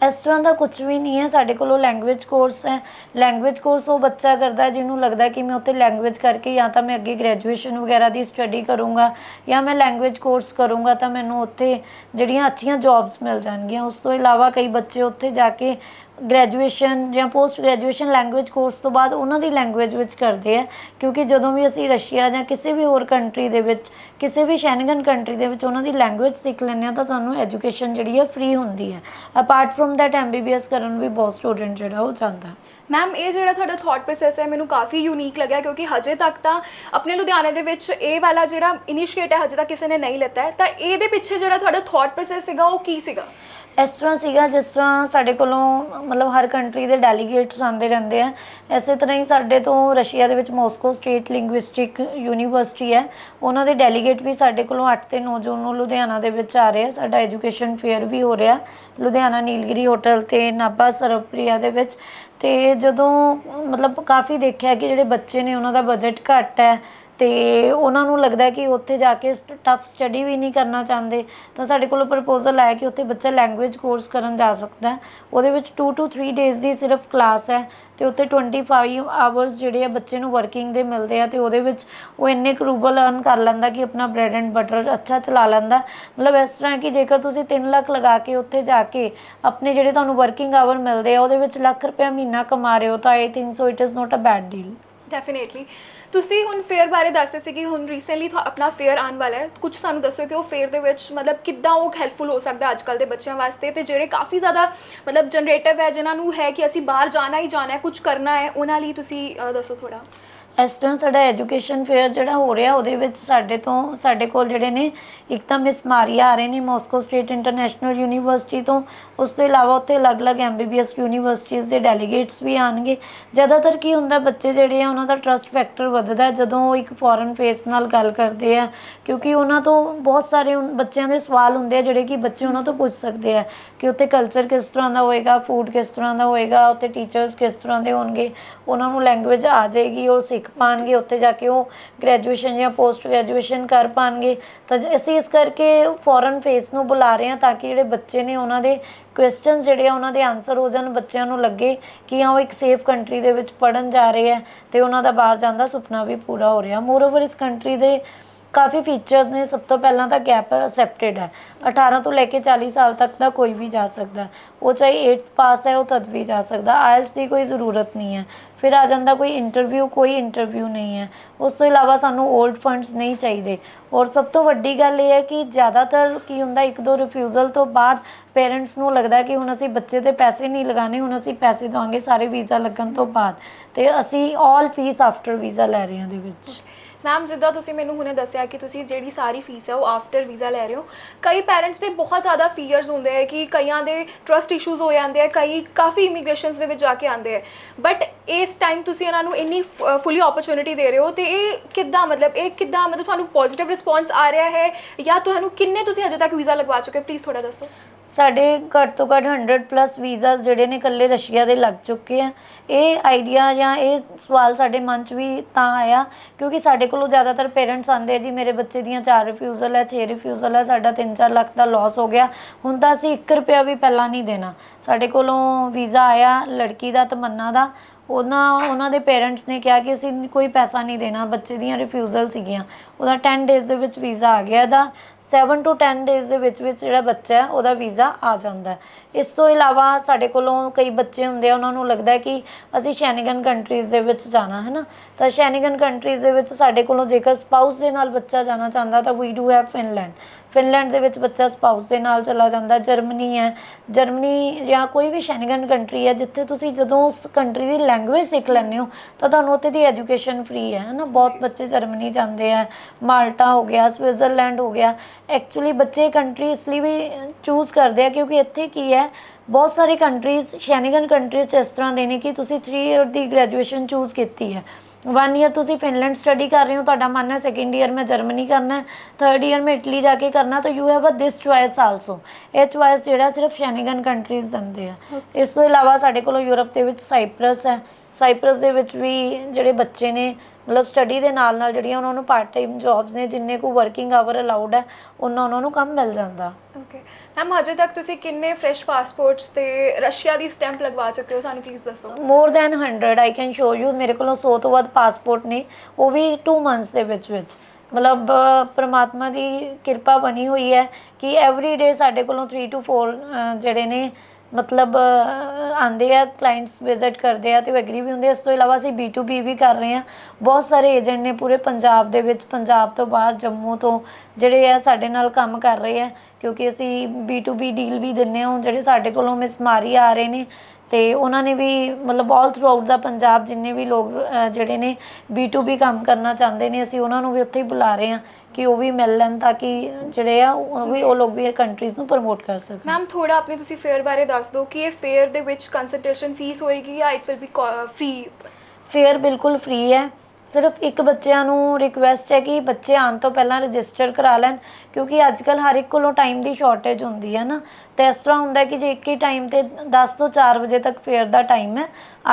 ਇਸ ਤਰ੍ਹਾਂ ਦਾ ਕੁਝ ਵੀ ਨਹੀਂ ਹੈ। ਸਾਡੇ ਕੋਲੋਂ ਲੈਂਗੁਏਜ ਕੋਰਸ ਹੈ। ਲੈਂਗੁਏਜ ਕੋਰਸ ਉਹ ਬੱਚਾ ਕਰਦਾ ਜਿਹਨੂੰ ਲੱਗਦਾ ਕਿ ਮੈਂ ਉੱਥੇ ਲੈਂਗੁਏਜ ਕਰਕੇ ਜਾਂ ਤਾਂ ਮੈਂ ਅੱਗੇ ਗ੍ਰੈਜੂਏਸ਼ਨ ਵਗੈਰਾ ਦੀ ਸਟੱਡੀ ਕਰੂੰਗਾ ਜਾਂ ਮੈਂ ਲੈਂਗੁਏਜ ਕੋਰਸ ਕਰੂੰਗਾ ਤਾਂ ਮੈਨੂੰ ਉੱਥੇ ਜਿਹੜੀਆਂ ਅੱਛੀਆਂ ਜੌਬਸ ਮਿਲ ਜਾਣਗੀਆਂ। ਉਸ ਤੋਂ ਇਲਾਵਾ ਕਈ ਬੱਚੇ ਉੱਥੇ ਜਾ ਕੇ ਗ੍ਰੈਜੂਏਸ਼ਨ ਜਾਂ ਪੋਸਟ ਗ੍ਰੈਜੂਏਸ਼ਨ ਲੈਂਗੁਏਜ ਕੋਰਸ ਤੋਂ ਬਾਅਦ ਉਹਨਾਂ ਦੀ ਲੈਂਗੁਏਜ ਵਿੱਚ ਕਰਦੇ ਆ, ਕਿਉਂਕਿ ਜਦੋਂ ਵੀ ਅਸੀਂ ਰਸ਼ੀਆ ਜਾਂ ਕਿਸੇ ਵੀ ਹੋਰ ਕੰਟਰੀ ਦੇ ਵਿੱਚ, ਕਿਸੇ ਵੀ ਸ਼ੈਨਗਨ ਕੰਟਰੀ ਦੇ ਵਿੱਚ ਉਹਨਾਂ ਦੀ ਲੈਂਗੁਏਜ ਸਿੱਖ ਲੈਂਦੇ ਆ ਤਾਂ ਤੁਹਾਨੂੰ ਐਜੂਕੇਸ਼ਨ ਜਿਹੜੀ ਹੈ ਫ੍ਰੀ ਹੁੰਦੀ ਹੈ। ਅਪਾਰਟ ਫਰੋਮ ਦੈਟ ਐਮਬੀਬੀਐਸ ਕਰਨ ਵੀ ਬਹੁਤ ਸਟੂਡੈਂਟ ਜਿਹੜਾ ਉਹ ਜਾਂਦਾ। ਮੈਮ ਇਹ ਜਿਹੜਾ ਤੁਹਾਡਾ ਥਾਟ ਪ੍ਰੋਸੈਸ ਹੈ, ਮੈਨੂੰ ਕਾਫੀ ਯੂਨੀਕ ਲੱਗਿਆ ਕਿਉਂਕਿ ਹਜੇ ਤੱਕ ਤਾਂ ਆਪਣੇ ਲੁਧਿਆਣੇ ਦੇ ਵਿੱਚ ਇਹ ਵਾਲਾ ਜਿਹੜਾ ਇਨੀਸ਼ੀਏਟ ਹੈ, ਹਜੇ ਤੱਕ ਕਿਸੇ ਨੇ ਨਹੀਂ ਲਿੱਤਾ ਹੈ। ਤਾਂ ਇਹਦੇ ਪਿੱਛੇ ਜਿਹੜਾ ਤੁਹਾਡਾ ਥਾਟ ਪ੍ਰੋਸੈਸ ਸੀਗਾ, ਉਹ ਕੀ ਸੀਗਾ? ਇਸ ਤਰ੍ਹਾਂ ਸੀਗਾ ਜਿਸ ਤਰ੍ਹਾਂ ਸਾਡੇ ਕੋਲੋਂ, ਮਤਲਬ ਹਰ ਕੰਟਰੀ ਦੇ ਡੈਲੀਗੇਟਸ ਆਉਂਦੇ ਰਹਿੰਦੇ ਆ। ਇਸੇ ਤਰ੍ਹਾਂ ਹੀ ਸਾਡੇ ਤੋਂ ਰਸ਼ੀਆ ਦੇ ਵਿੱਚ ਮੋਸਕੋ ਸਟੇਟ ਲਿੰਗੁਇਸਟਿਕ ਯੂਨੀਵਰਸਿਟੀ ਹੈ। ਉਹਨਾਂ ਦੇ ਡੈਲੀਗੇਟ ਵੀ ਸਾਡੇ ਕੋਲੋਂ 8 ਤੇ 9 ਜੂਨ ਨੂੰ ਲੁਧਿਆਣਾ ਦੇ ਵਿੱਚ ਆ ਰਹੇ ਆ। ਸਾਡਾ ਐਜੂਕੇਸ਼ਨ ਫੇਅਰ ਵੀ ਹੋ ਰਿਹਾ। ਲੁਧਿਆਣਾ ਨੀਲਗਿਰੀ ਹੋਟਲ ਤੇ ਨਾਭਾ ਸਰਵਪ੍ਰਿਆ ਦੇ ਵਿੱਚ। ਤੇ ਜਦੋਂ, ਮਤਲਬ ਕਾਫੀ ਦੇਖਿਆ ਕਿ ਜਿਹੜੇ ਬੱਚੇ ਨੇ, ਉਹਨਾਂ ਦਾ ਬਜਟ ਘੱਟ ਹੈ। ਤੇ ਉਹਨਾਂ ਨੂੰ ਲੱਗਦਾ ਕਿ ਉੱਥੇ ਜਾ ਕੇ ਟਫ ਸਟੱਡੀ ਵੀ ਨਹੀਂ ਕਰਨਾ ਚਾਹੁੰਦੇ। ਤਾਂ ਸਾਡੇ ਕੋਲ ਪ੍ਰਪੋਜ਼ਲ ਆਇਆ ਕਿ ਉੱਥੇ ਬੱਚਾ ਲੈਂਗੁਏਜ ਕੋਰਸ ਕਰਨ ਜਾ ਸਕਦਾ ਉਹਦੇ ਵਿੱਚ 2 ਟੂ 3 ਡੇਜ਼ ਦੀ ਸਿਰਫ ਕਲਾਸ ਹੈ ਤੇ ਉੱਥੇ 25 ਆਵਰਸ ਜਿਹੜੇ ਆ ਬੱਚੇ ਨੂੰ ਵਰਕਿੰਗ ਦੇ ਮਿਲਦੇ ਆ ਤੇ ਉਹਦੇ ਵਿੱਚ ਉਹ ਇੰਨੇ ਕੁ ਰੂਬਲ ਅਰਨ ਕਰ ਲੈਂਦਾ ਕਿ ਆਪਣਾ ਬ੍ਰੈਡ ਐਂਡ ਬਟਰ ਅੱਛਾ ਚਲਾ ਲੈਂਦਾ। ਮਤਲਬ ਇਸ ਤਰ੍ਹਾਂ ਕਿ ਜੇਕਰ ਤੁਸੀਂ 3 ਲੱਖ ਲਗਾ ਕੇ ਉੱਥੇ ਜਾ ਕੇ ਆਪਣੇ ਜਿਹੜੇ ਤੁਹਾਨੂੰ ਵਰਕਿੰਗ ਆਵਰ ਮਿਲਦੇ ਆ, ਉਹਦੇ ਵਿੱਚ ਲੱਖ ਰੁਪਏ ਮਹੀਨਾ ਕਮਾ ਰਹੇ ਹੋ, ਤਾਂ I think so it is not a bad deal definitely ਤੁਸੀਂ ਹੁਣ ਫੇਅਰ ਬਾਰੇ ਦੱਸ ਰਹੇ ਸੀ ਕਿ ਹੁਣ ਰੀਸੈਂਟਲੀ ਆਪਣਾ ਫੇਅਰ ਆਉਣ ਵਾਲਾ ਹੈ। ਕੁਝ ਸਾਨੂੰ ਦੱਸੋ ਕਿ ਉਹ ਫੇਅਰ ਦੇ ਵਿੱਚ ਮਤਲਬ ਕਿੱਦਾਂ ਉਹ ਹੈਲਪਫੁਲ ਹੋ ਸਕਦਾ ਅੱਜ ਕੱਲ ਦੇ ਬੱਚਿਆਂ ਵਾਸਤੇ ਤੇ ਜਿਹੜੇ ਕਾਫੀ ਜ਼ਿਆਦਾ ਮਤਲਬ ਜਨਰੇਟਿਵ ਹੈ, ਜਿਨ੍ਹਾਂ ਨੂੰ ਹੈ ਕਿ ਅਸੀਂ ਬਾਹਰ ਜਾਣਾ ਹੀ ਜਾਣਾ ਹੈ ਕੁਝ ਕਰਨਾ ਹੈ, ਉਹਨਾਂ ਲਈ ਤੁਸੀਂ ਦੱਸੋ ਥੋੜਾ ਇਸ ਤਰ੍ਹਾਂ ਸਾਡਾ ਐਜੂਕੇਸ਼ਨ ਫੇਅਰ ਜਿਹੜਾ ਹੋ ਰਿਹਾ, ਉਹਦੇ ਵਿੱਚ ਸਾਡੇ ਤੋਂ, ਸਾਡੇ ਕੋਲ ਜਿਹੜੇ ਨੇ ਇੱਕ ਤਾਂ ਮਿਸ ਮਾਰੀਆ ਆ ਰਹੇ ਨੇ ਮਾਸਕੋ ਸਟੇਟ ਇੰਟਰਨੈਸ਼ਨਲ ਯੂਨੀਵਰਸਿਟੀ ਤੋਂ ਉਸ ਤੋਂ ਇਲਾਵਾ ਉੱਥੇ ਅਲੱਗ-ਅਲੱਗ ਐਮਬੀਬੀਐਸ ਯੂਨੀਵਰਸਿਟੀਆਂ ਦੇ ਡੈਲੀਗੇਟਸ ਵੀ ਆਣਗੇ ਜ਼ਿਆਦਾਤਰ ਕੀ ਹੁੰਦਾ, ਬੱਚੇ ਜਿਹੜੇ ਆ, ਉਹਨਾਂ ਦਾ ਟਰਸਟ ਫੈਕਟਰ ਵੱਧਦਾ ਜਦੋਂ ਉਹ ਇੱਕ ਫੋਰਨ ਫੇਸ ਨਾਲ ਗੱਲ ਕਰਦੇ ਆ, ਕਿਉਂਕਿ ਉਹਨਾਂ ਤੋਂ ਬਹੁਤ ਸਾਰੇ ਬੱਚਿਆਂ ਦੇ ਸਵਾਲ ਹੁੰਦੇ ਆ, ਜਿਹੜੇ ਕਿ ਬੱਚੇ ਉਹਨਾਂ ਤੋਂ ਪੁੱਛ ਸਕਦੇ ਆ ਕਿ ਉੱਥੇ ਕਲਚਰ ਕਿਸ ਤਰ੍ਹਾਂ ਦਾ ਹੋਏਗਾ ਫੂਡ ਕਿਸ ਤਰ੍ਹਾਂ ਦਾ ਹੋਏਗਾ, ਉੱਥੇ ਟੀਚਰਸ ਕਿਸ ਤਰ੍ਹਾਂ ਦੇ ਹੋਣਗੇ, ਉਹਨਾਂ ਨੂੰ ਲੈਂਗੁਏਜ ਆ ਜਾਏਗੀ, ਉਹ ਸਿੱਖ ਪਾਣਗੇ, ਉੱਥੇ ਜਾ ਕੇ ਉਹ ਗ੍ਰੈਜੂਏਸ਼ਨ ਜਾਂ ਪੋਸਟ ਗ੍ਰੈਜੂਏਸ਼ਨ ਕਰ ਪਾਣਗੇ। ਤਾਂ ਅਸੀਂ ਇਸ ਕਰਕੇ ਫੋਰਨ ਫੇਸ ਨੂੰ ਬੁਲਾ ਰਹੇ ਹਾਂ ਤਾਂ ਕਿ ਜਿਹੜੇ ਬੱਚੇ ਨੇ ਉਹਨਾਂ ਦੇ ਕੁਐਸਚਨਸ ਜਿਹੜੇ ਆ, ਉਹਨਾਂ ਦੇ ਆਨਸਰ ਹੋ ਜਾਣ, ਬੱਚਿਆਂ ਨੂੰ ਲੱਗੇ ਕਿ ਹਾਂ, ਉਹ ਇੱਕ ਸੇਫ ਕੰਟਰੀ ਦੇ ਵਿੱਚ ਪੜਨ ਜਾ ਰਹੇ ਆ ਤੇ ਉਹਨਾਂ ਦਾ ਬਾਹਰ ਜਾਣ ਦਾ ਸੁਪਨਾ ਵੀ ਪੂਰਾ ਹੋ ਰਿਹਾ। ਮੋਰਓਵਰ ਇਸ ਕੰਟਰੀ ਦੇ ਕਾਫੀ ਫੀਚਰਸ ਨੇ, ਸਭ ਤੋਂ ਪਹਿਲਾਂ ਤਾਂ ਗੈਪ ਅਸੈਪਟਡ ਹੈ। 18 ਤੋਂ ਲੈ ਕੇ 40 ਸਾਲ ਤੱਕ ਦਾ ਕੋਈ ਵੀ ਜਾ ਸਕਦਾ। ਉਹ ਚਾਹੇ 8th ਪਾਸ ਹੈ, ਉਹ ਤਦ ਵੀ ਜਾ ਸਕਦਾ। ਆਇਲਸ ਦੀ ਕੋਈ ਜ਼ਰੂਰਤ ਨਹੀਂ ਹੈ। ਫਿਰ ਆ ਜਾਂਦਾ ਕੋਈ ਇੰਟਰਵਿਊ ਕੋਈ ਇੰਟਰਵਿਊ ਨਹੀਂ ਹੈ। ਉਸ ਤੋਂ ਇਲਾਵਾ ਸਾਨੂੰ 올ਡ ਫੰਡਸ ਨਹੀਂ ਚਾਹੀਦੇ। ਔਰ ਸਭ ਤੋਂ ਵੱਡੀ ਗੱਲ ਇਹ ਹੈ ਕਿ ਜ਼ਿਆਦਾਤਰ ਕੀ ਹੁੰਦਾ, ਇੱਕ ਦੋ ਰਿਫਿਊਜ਼ਲ ਤੋਂ ਬਾਅਦ ਪੇਰੈਂਟਸ ਨੂੰ ਲੱਗਦਾ ਕਿ ਹੁਣ ਅਸੀਂ ਬੱਚੇ ਤੇ ਪੈਸੇ ਨਹੀਂ ਲਗਾਣੇ ਹੁਣ ਅਸੀਂ ਪੈਸੇ ਦਵਾਂਗੇ ਸਾਰੇ ਵੀਜ਼ਾ ਲੱਗਣ ਤੋਂ ਬਾਅਦ। ਤੇ ਅਸੀਂ ਆਲ ਫੀਸ ਆਫਟਰ ਵੀਜ਼ਾ ਲੈ ਰਹੇ ਹਾਂ ਦੇ ਵਿੱਚ। ਮੈਮ ਜਿੱਦਾਂ ਤੁਸੀਂ ਮੈਨੂੰ ਹੁਣੇ ਦੱਸਿਆ ਕਿ ਤੁਸੀਂ ਜਿਹੜੀ ਸਾਰੀ ਫੀਸ ਹੈ ਉਹ ਆਫਟਰ ਵੀਜ਼ਾ ਲੈ ਰਹੇ ਹੋ, ਕਈ ਪੈਰੈਂਟਸ ਦੇ ਬਹੁਤ ਜ਼ਿਆਦਾ ਫੀਅਰਸ ਹੁੰਦੇ ਆ ਕਿ ਕਈਆਂ ਦੇ ਟਰਸਟ ਇਸ਼ੂਜ਼ ਹੋ ਜਾਂਦੇ ਆ, ਕਈ ਕਾਫੀ ਇਮੀਗ੍ਰੇਸ਼ਨਸ ਦੇ ਵਿੱਚ ਜਾ ਕੇ ਆਉਂਦੇ ਆ। ਬਟ ਇਸ ਟਾਈਮ ਤੁਸੀਂ ਇਹਨਾਂ ਨੂੰ ਇੰਨੀ ਫੁੱਲੀ ਓਪਰਚ्युनिटी ਦੇ ਰਹੇ ਹੋ ਤੇ ਇਹ ਕਿੱਦਾਂ ਮਤਲਬ, ਇਹ ਕਿੱਦਾਂ ਮਤਲਬ ਤੁਹਾਨੂੰ ਪੋਜ਼ਿਟਿਵ ਰਿਸਪੌਂਸ ਆ ਰਿਹਾ ਹੈ ਜਾਂ ਤੁਹਾਨੂੰ ਕਿੰਨੇ ਤੁਸੀਂ ਅਜੇ ਤੱਕ ਵੀਜ਼ਾ ਲਗਵਾ ਚੁੱਕੇ ਪਲੀਜ਼ ਥੋੜਾ ਦੱਸੋ। ਸਾਡੇ ਘੱਟ ਤੋਂ ਘੱਟ 100 ਪਲੱਸ ਵੀਜ਼ਾਸ ਜਿਹੜੇ ਨੇ ਇਕੱਲੇ ਰਸ਼ੀਆ ਦੇ ਲੱਗ ਚੁੱਕੇ ਆ। ਇਹ ਆਈਡੀਆ ਜਾਂ ਇਹ ਸਵਾਲ ਸਾਡੇ ਮਨ 'ਚ ਵੀ ਤਾਂ ਆਇਆ, ਕਿਉਂਕਿ ਸਾਡੇ ਕੋਲੋਂ ਜ਼ਿਆਦਾਤਰ ਪੇਰੈਂਟਸ ਆਉਂਦੇ ਆ ਜੀ, ਮੇਰੇ ਬੱਚੇ ਦੀਆਂ ਚਾਰ ਰਿਫਿਊਜ਼ਲ ਹੈ, ਛੇ ਰਿਫਿਊਜ਼ਲ ਹੈ, ਸਾਡਾ 3-4 ਲੱਖ ਦਾ ਲਾਸ ਹੋ ਗਿਆ। ਹੁਣ ਤਾਂ ਅਸੀਂ 1 ਰੁਪਿਆ ਵੀ ਪਹਿਲਾਂ ਨਹੀਂ ਦੇਣਾ। ਸਾਡੇ ਕੋਲੋਂ ਵੀਜ਼ਾ ਆਇਆ ਲੜਕੀ ਦਾ, ਤਮੰਨਾ ਦਾ। ਉਹਨਾਂ ਉਹਨਾਂ ਦੇ ਪੇਰੈਂਟਸ ਨੇ ਕਿਹਾ ਕਿ ਅਸੀਂ ਕੋਈ ਪੈਸਾ ਨਹੀਂ ਦੇਣਾ, ਬੱਚੇ ਦੀਆਂ ਰਿਫਿਊਜ਼ਲ ਸੀਗੀਆਂ। ਉਹਦਾ 10 ਡੇਜ਼ ਦੇ ਵਿੱਚ ਵੀਜ਼ਾ ਆ ਗਿਆ ਇਹਦਾ। 7 ਟੂ 10 ਡੇਜ਼ ਦੇ ਵਿੱਚ ਵਿੱਚ ਜਿਹੜਾ ਬੱਚਾ ਹੈ, ਉਹਦਾ ਵੀਜ਼ਾ ਆ ਜਾਂਦਾ ਹੈ। ਇਸ ਤੋਂ ਇਲਾਵਾ ਸਾਡੇ ਕੋਲੋਂ ਕਈ ਬੱਚੇ ਹੁੰਦੇ ਆ, ਉਹਨਾਂ ਨੂੰ ਲੱਗਦਾ ਹੈ ਕਿ ਅਸੀਂ ਸ਼ੈਨਗਨ ਕੰਟਰੀਜ਼ ਦੇ ਵਿੱਚ ਜਾਣਾ ਹੈ ਨਾ ਤਾਂ ਸ਼ੈਨਗਨ ਕੰਟਰੀਜ਼ ਦੇ ਵਿੱਚ ਸਾਡੇ ਕੋਲੋਂ ਜੇਕਰ ਸਪਾਊਸ ਦੇ ਨਾਲ ਬੱਚਾ ਜਾਣਾ ਚਾਹੁੰਦਾ, ਤਾਂ we do have Finland Finland ਦੇ ਵਿੱਚ ਬੱਚਾ ਸਪਾਊਸ ਦੇ ਨਾਲ ਚਲਾ ਜਾਂਦਾ ਜਰਮਨੀ ਹੈ। ਜਰਮਨੀ ਜਾਂ ਕੋਈ ਵੀ ਸ਼ੈਨਗਨ ਕੰਟਰੀ ਹੈ, ਜਿੱਥੇ ਤੁਸੀਂ ਜਦੋਂ ਉਸ ਕੰਟਰੀ ਦੀ ਲੈਂਗੁਏਜ ਸਿੱਖ ਲੈਂਦੇ ਹੋ, ਤਾਂ ਤੁਹਾਨੂੰ ਉੱਥੇ ਦੀ ਐਜੂਕੇਸ਼ਨ ਫ੍ਰੀ ਹੈ ਨਾ ਬਹੁਤ ਬੱਚੇ ਜਰਮਨੀ ਜਾਂਦੇ ਆ ਮਾਲਟਾ ਹੋ ਗਿਆ ਸਵਿਟਜ਼ਰਲੈਂਡ ਹੋ ਗਿਆ। ਐਕਚੁਅਲੀ ਬੱਚੇ ਕੰਟਰੀ ਇਸ ਲਈ ਵੀ ਚੂਜ਼ ਕਰਦੇ ਆ, ਕਿਉਂਕਿ ਇੱਥੇ ਕੀ ਹੈ, ਬਹੁਤ ਸਾਰੇ ਕੰਟਰੀਜ਼ ਸ਼ੈਨਗਨ ਕੰਟਰੀਜ਼ ਇਸ ਤਰ੍ਹਾਂ ਦੇ ਨੇ ਕਿ ਤੁਸੀਂ 3 ਇਅਰ ਦੀ ਗ੍ਰੈਜੂਏਸ਼ਨ ਚੂਜ਼ ਕੀਤੀ ਹੈ। ਵਨ ਈਅਰ ਤੁਸੀਂ ਫਿਨਲੈਂਡ ਸਟੱਡੀ ਕਰ ਰਹੇ ਹੋ ਤੁਹਾਡਾ ਮਨ ਹੈ ਸੈਕੰਡ ਈਅਰ ਮੈਂ ਜਰਮਨੀ ਕਰਨਾ ਹੈ ਥਰਡ ਈਅਰ ਮੈਂ ਇਟਲੀ ਜਾ ਕੇ ਕਰਨਾ ਤਾਂ you have a this choice also ਇਹ ਚੁਆਇਸ ਜਿਹੜਾ ਸਿਰਫ ਸ਼ੈਨਗਨ ਕੰਟਰੀਜ਼ ਦਿੰਦੇ ਆ। ਇਸ ਤੋਂ ਇਲਾਵਾ ਸਾਡੇ ਕੋਲੋਂ ਯੂਰਪ ਦੇ ਵਿੱਚ ਸਾਈਪ੍ਰਸ ਹੈ ਸਾਈਪ੍ਰਸ ਦੇ ਵਿੱਚ ਵੀ ਜਿਹੜੇ ਬੱਚੇ ਨੇ ਮਤਲਬ ਸਟੱਡੀ ਦੇ ਨਾਲ ਨਾਲ ਜਿਹੜੀਆਂ ਉਹਨਾਂ ਨੂੰ ਪਾਰਟ ਟਾਈਮ ਜੌਬਸ ਨੇ ਜਿੰਨੇ ਕੋ ਵਰਕਿੰਗ ਆਵਰ ਅਲਾਉਡ ਹੈ ਉਹਨਾਂ ਉਹਨਾਂ ਨੂੰ ਕੰਮ ਮਿਲ ਜਾਂਦਾ। ਓਕੇ ਮੈਮ ਹਜੇ ਤੱਕ ਤੁਸੀਂ ਕਿੰਨੇ ਫਰੈਸ਼ ਪਾਸਪੋਰਟਸ ਤੇ ਰਸ਼ੀਆ ਦੀ ਸਟੈਂਪ ਲਗਵਾ ਚੁੱਕੇ ਹੋ? ਸਾਨੂੰ ਪਲੀਜ਼ ਦੱਸੋ। More than 100 I can show you ਮੇਰੇ ਕੋਲੋਂ 100 ਤੋਂ ਵੱਧ ਪਾਸਪੋਰਟ ਨੇ ਉਹ ਵੀ 2 ਮੰਥਸ ਦੇ ਵਿੱਚ ਵਿੱਚ। ਮਤਲਬ ਪ੍ਰਮਾਤਮਾ ਦੀ ਕਿਰਪਾ ਬਣੀ ਹੋਈ ਹੈ ਕਿ ਐਵਰੀ ਡੇ ਸਾਡੇ ਕੋਲੋਂ 3 ਟੂ 4 ਜਿਹੜੇ ਨੇ ਮਤਲਬ ਅ, ਆਉਂਦੇ ਆ ਕਲਾਇੰਟਸ ਵਿਜ਼ਿਟ ਕਰਦੇ ਆ ਤੇ ਉਹ ਐਗਰੀ ਵੀ ਹੁੰਦੇ ਆ। ਇਸ ਤੋਂ ਇਲਾਵਾ ਅਸੀਂ B2B ਵੀ ਕਰ ਰਹੇ ਆ ਬਹੁਤ ਸਾਰੇ ਏਜੰਟ ਨੇ ਪੂਰੇ ਪੰਜਾਬ ਦੇ ਵਿੱਚ ਪੰਜਾਬ ਤੋਂ ਬਾਹਰ ਜੰਮੂ ਤੋਂ ਜਿਹੜੇ ਆ ਸਾਡੇ ਨਾਲ ਕੰਮ ਕਰ ਰਹੇ ਆ। ਕਿਉਂਕਿ ਅਸੀਂ B2B ਡੀਲ ਵੀ ਦਿੰਨੇ ਹਾਂ। ਜਿਹੜੇ ਸਾਡੇ ਕੋਲੋਂ ਮਿਸ ਮਾਰੀ ਆ ਰਹੇ ਨੇ ਤੇ ਉਹਨਾਂ ਨੇ ਵੀ ਮਤਲਬ ਆਲ ਥਰੂ ਆਊਟ ਦਾ ਪੰਜਾਬ ਜਿੰਨੇ ਵੀ ਲੋਕ ਜਿਹੜੇ ਨੇ B2B ਕੰਮ ਕਰਨਾ ਚਾਹੁੰਦੇ ਨੇ ਅਸੀਂ ਉਹਨਾਂ ਨੂੰ ਵੀ ਉੱਥੇ ਹੀ ਬੁਲਾ ਰਹੇ ਹਾਂ ਕਿ ਉਹ ਵੀ ਮਿਲ ਲੈਣ ਤਾਂ ਕਿ ਜਿਹੜੇ ਆ ਉਹ ਵੀ ਉਹ ਲੋਕ ਵੀ ਕੰਟਰੀਜ਼ ਨੂੰ ਪ੍ਰਮੋਟ ਕਰ ਸਕਣ। ਮੈਮ ਥੋੜਾ ਆਪਣੀ ਤੁਸੀਂ ਫੇਅਰ ਬਾਰੇ ਦੱਸ ਦਿਓ ਕਿ ਇਹ ਫੇਅਰ ਦੇ ਵਿੱਚ ਕੰਸਲਟੇਸ਼ਨ ਫੀਸ ਹੋਏਗੀ ਜਾਂ it will be free fair ਬਿਲਕੁਲ ਫ੍ਰੀ ਹੈ। ਸਿਰਫ ਇੱਕ ਬੱਚਿਆਂ ਨੂੰ ਰਿਕੁਐਸਟ ਹੈ ਕਿ ਬੱਚੇ ਆਉਣ ਤੋਂ ਪਹਿਲਾਂ ਰਜਿਸਟਰ ਕਰਾ ਲੈਣ ਕਿਉਂਕਿ ਅੱਜ ਕੱਲ ਹਰ ਇੱਕ ਕੋਲੋਂ ਟਾਈਮ ਦੀ ਸ਼ਾਰਟੇਜ ਹੁੰਦੀ ਹੈ ਨਾ। ਤੇ ਇਸ ਤਰ੍ਹਾਂ ਹੁੰਦਾ ਕਿ ਜੇ ਇੱਕ ਹੀ ਟਾਈਮ ਤੇ 10 ਤੋਂ 4 ਵਜੇ ਤੱਕ ਫੇਅਰ ਦਾ ਟਾਈਮ ਹੈ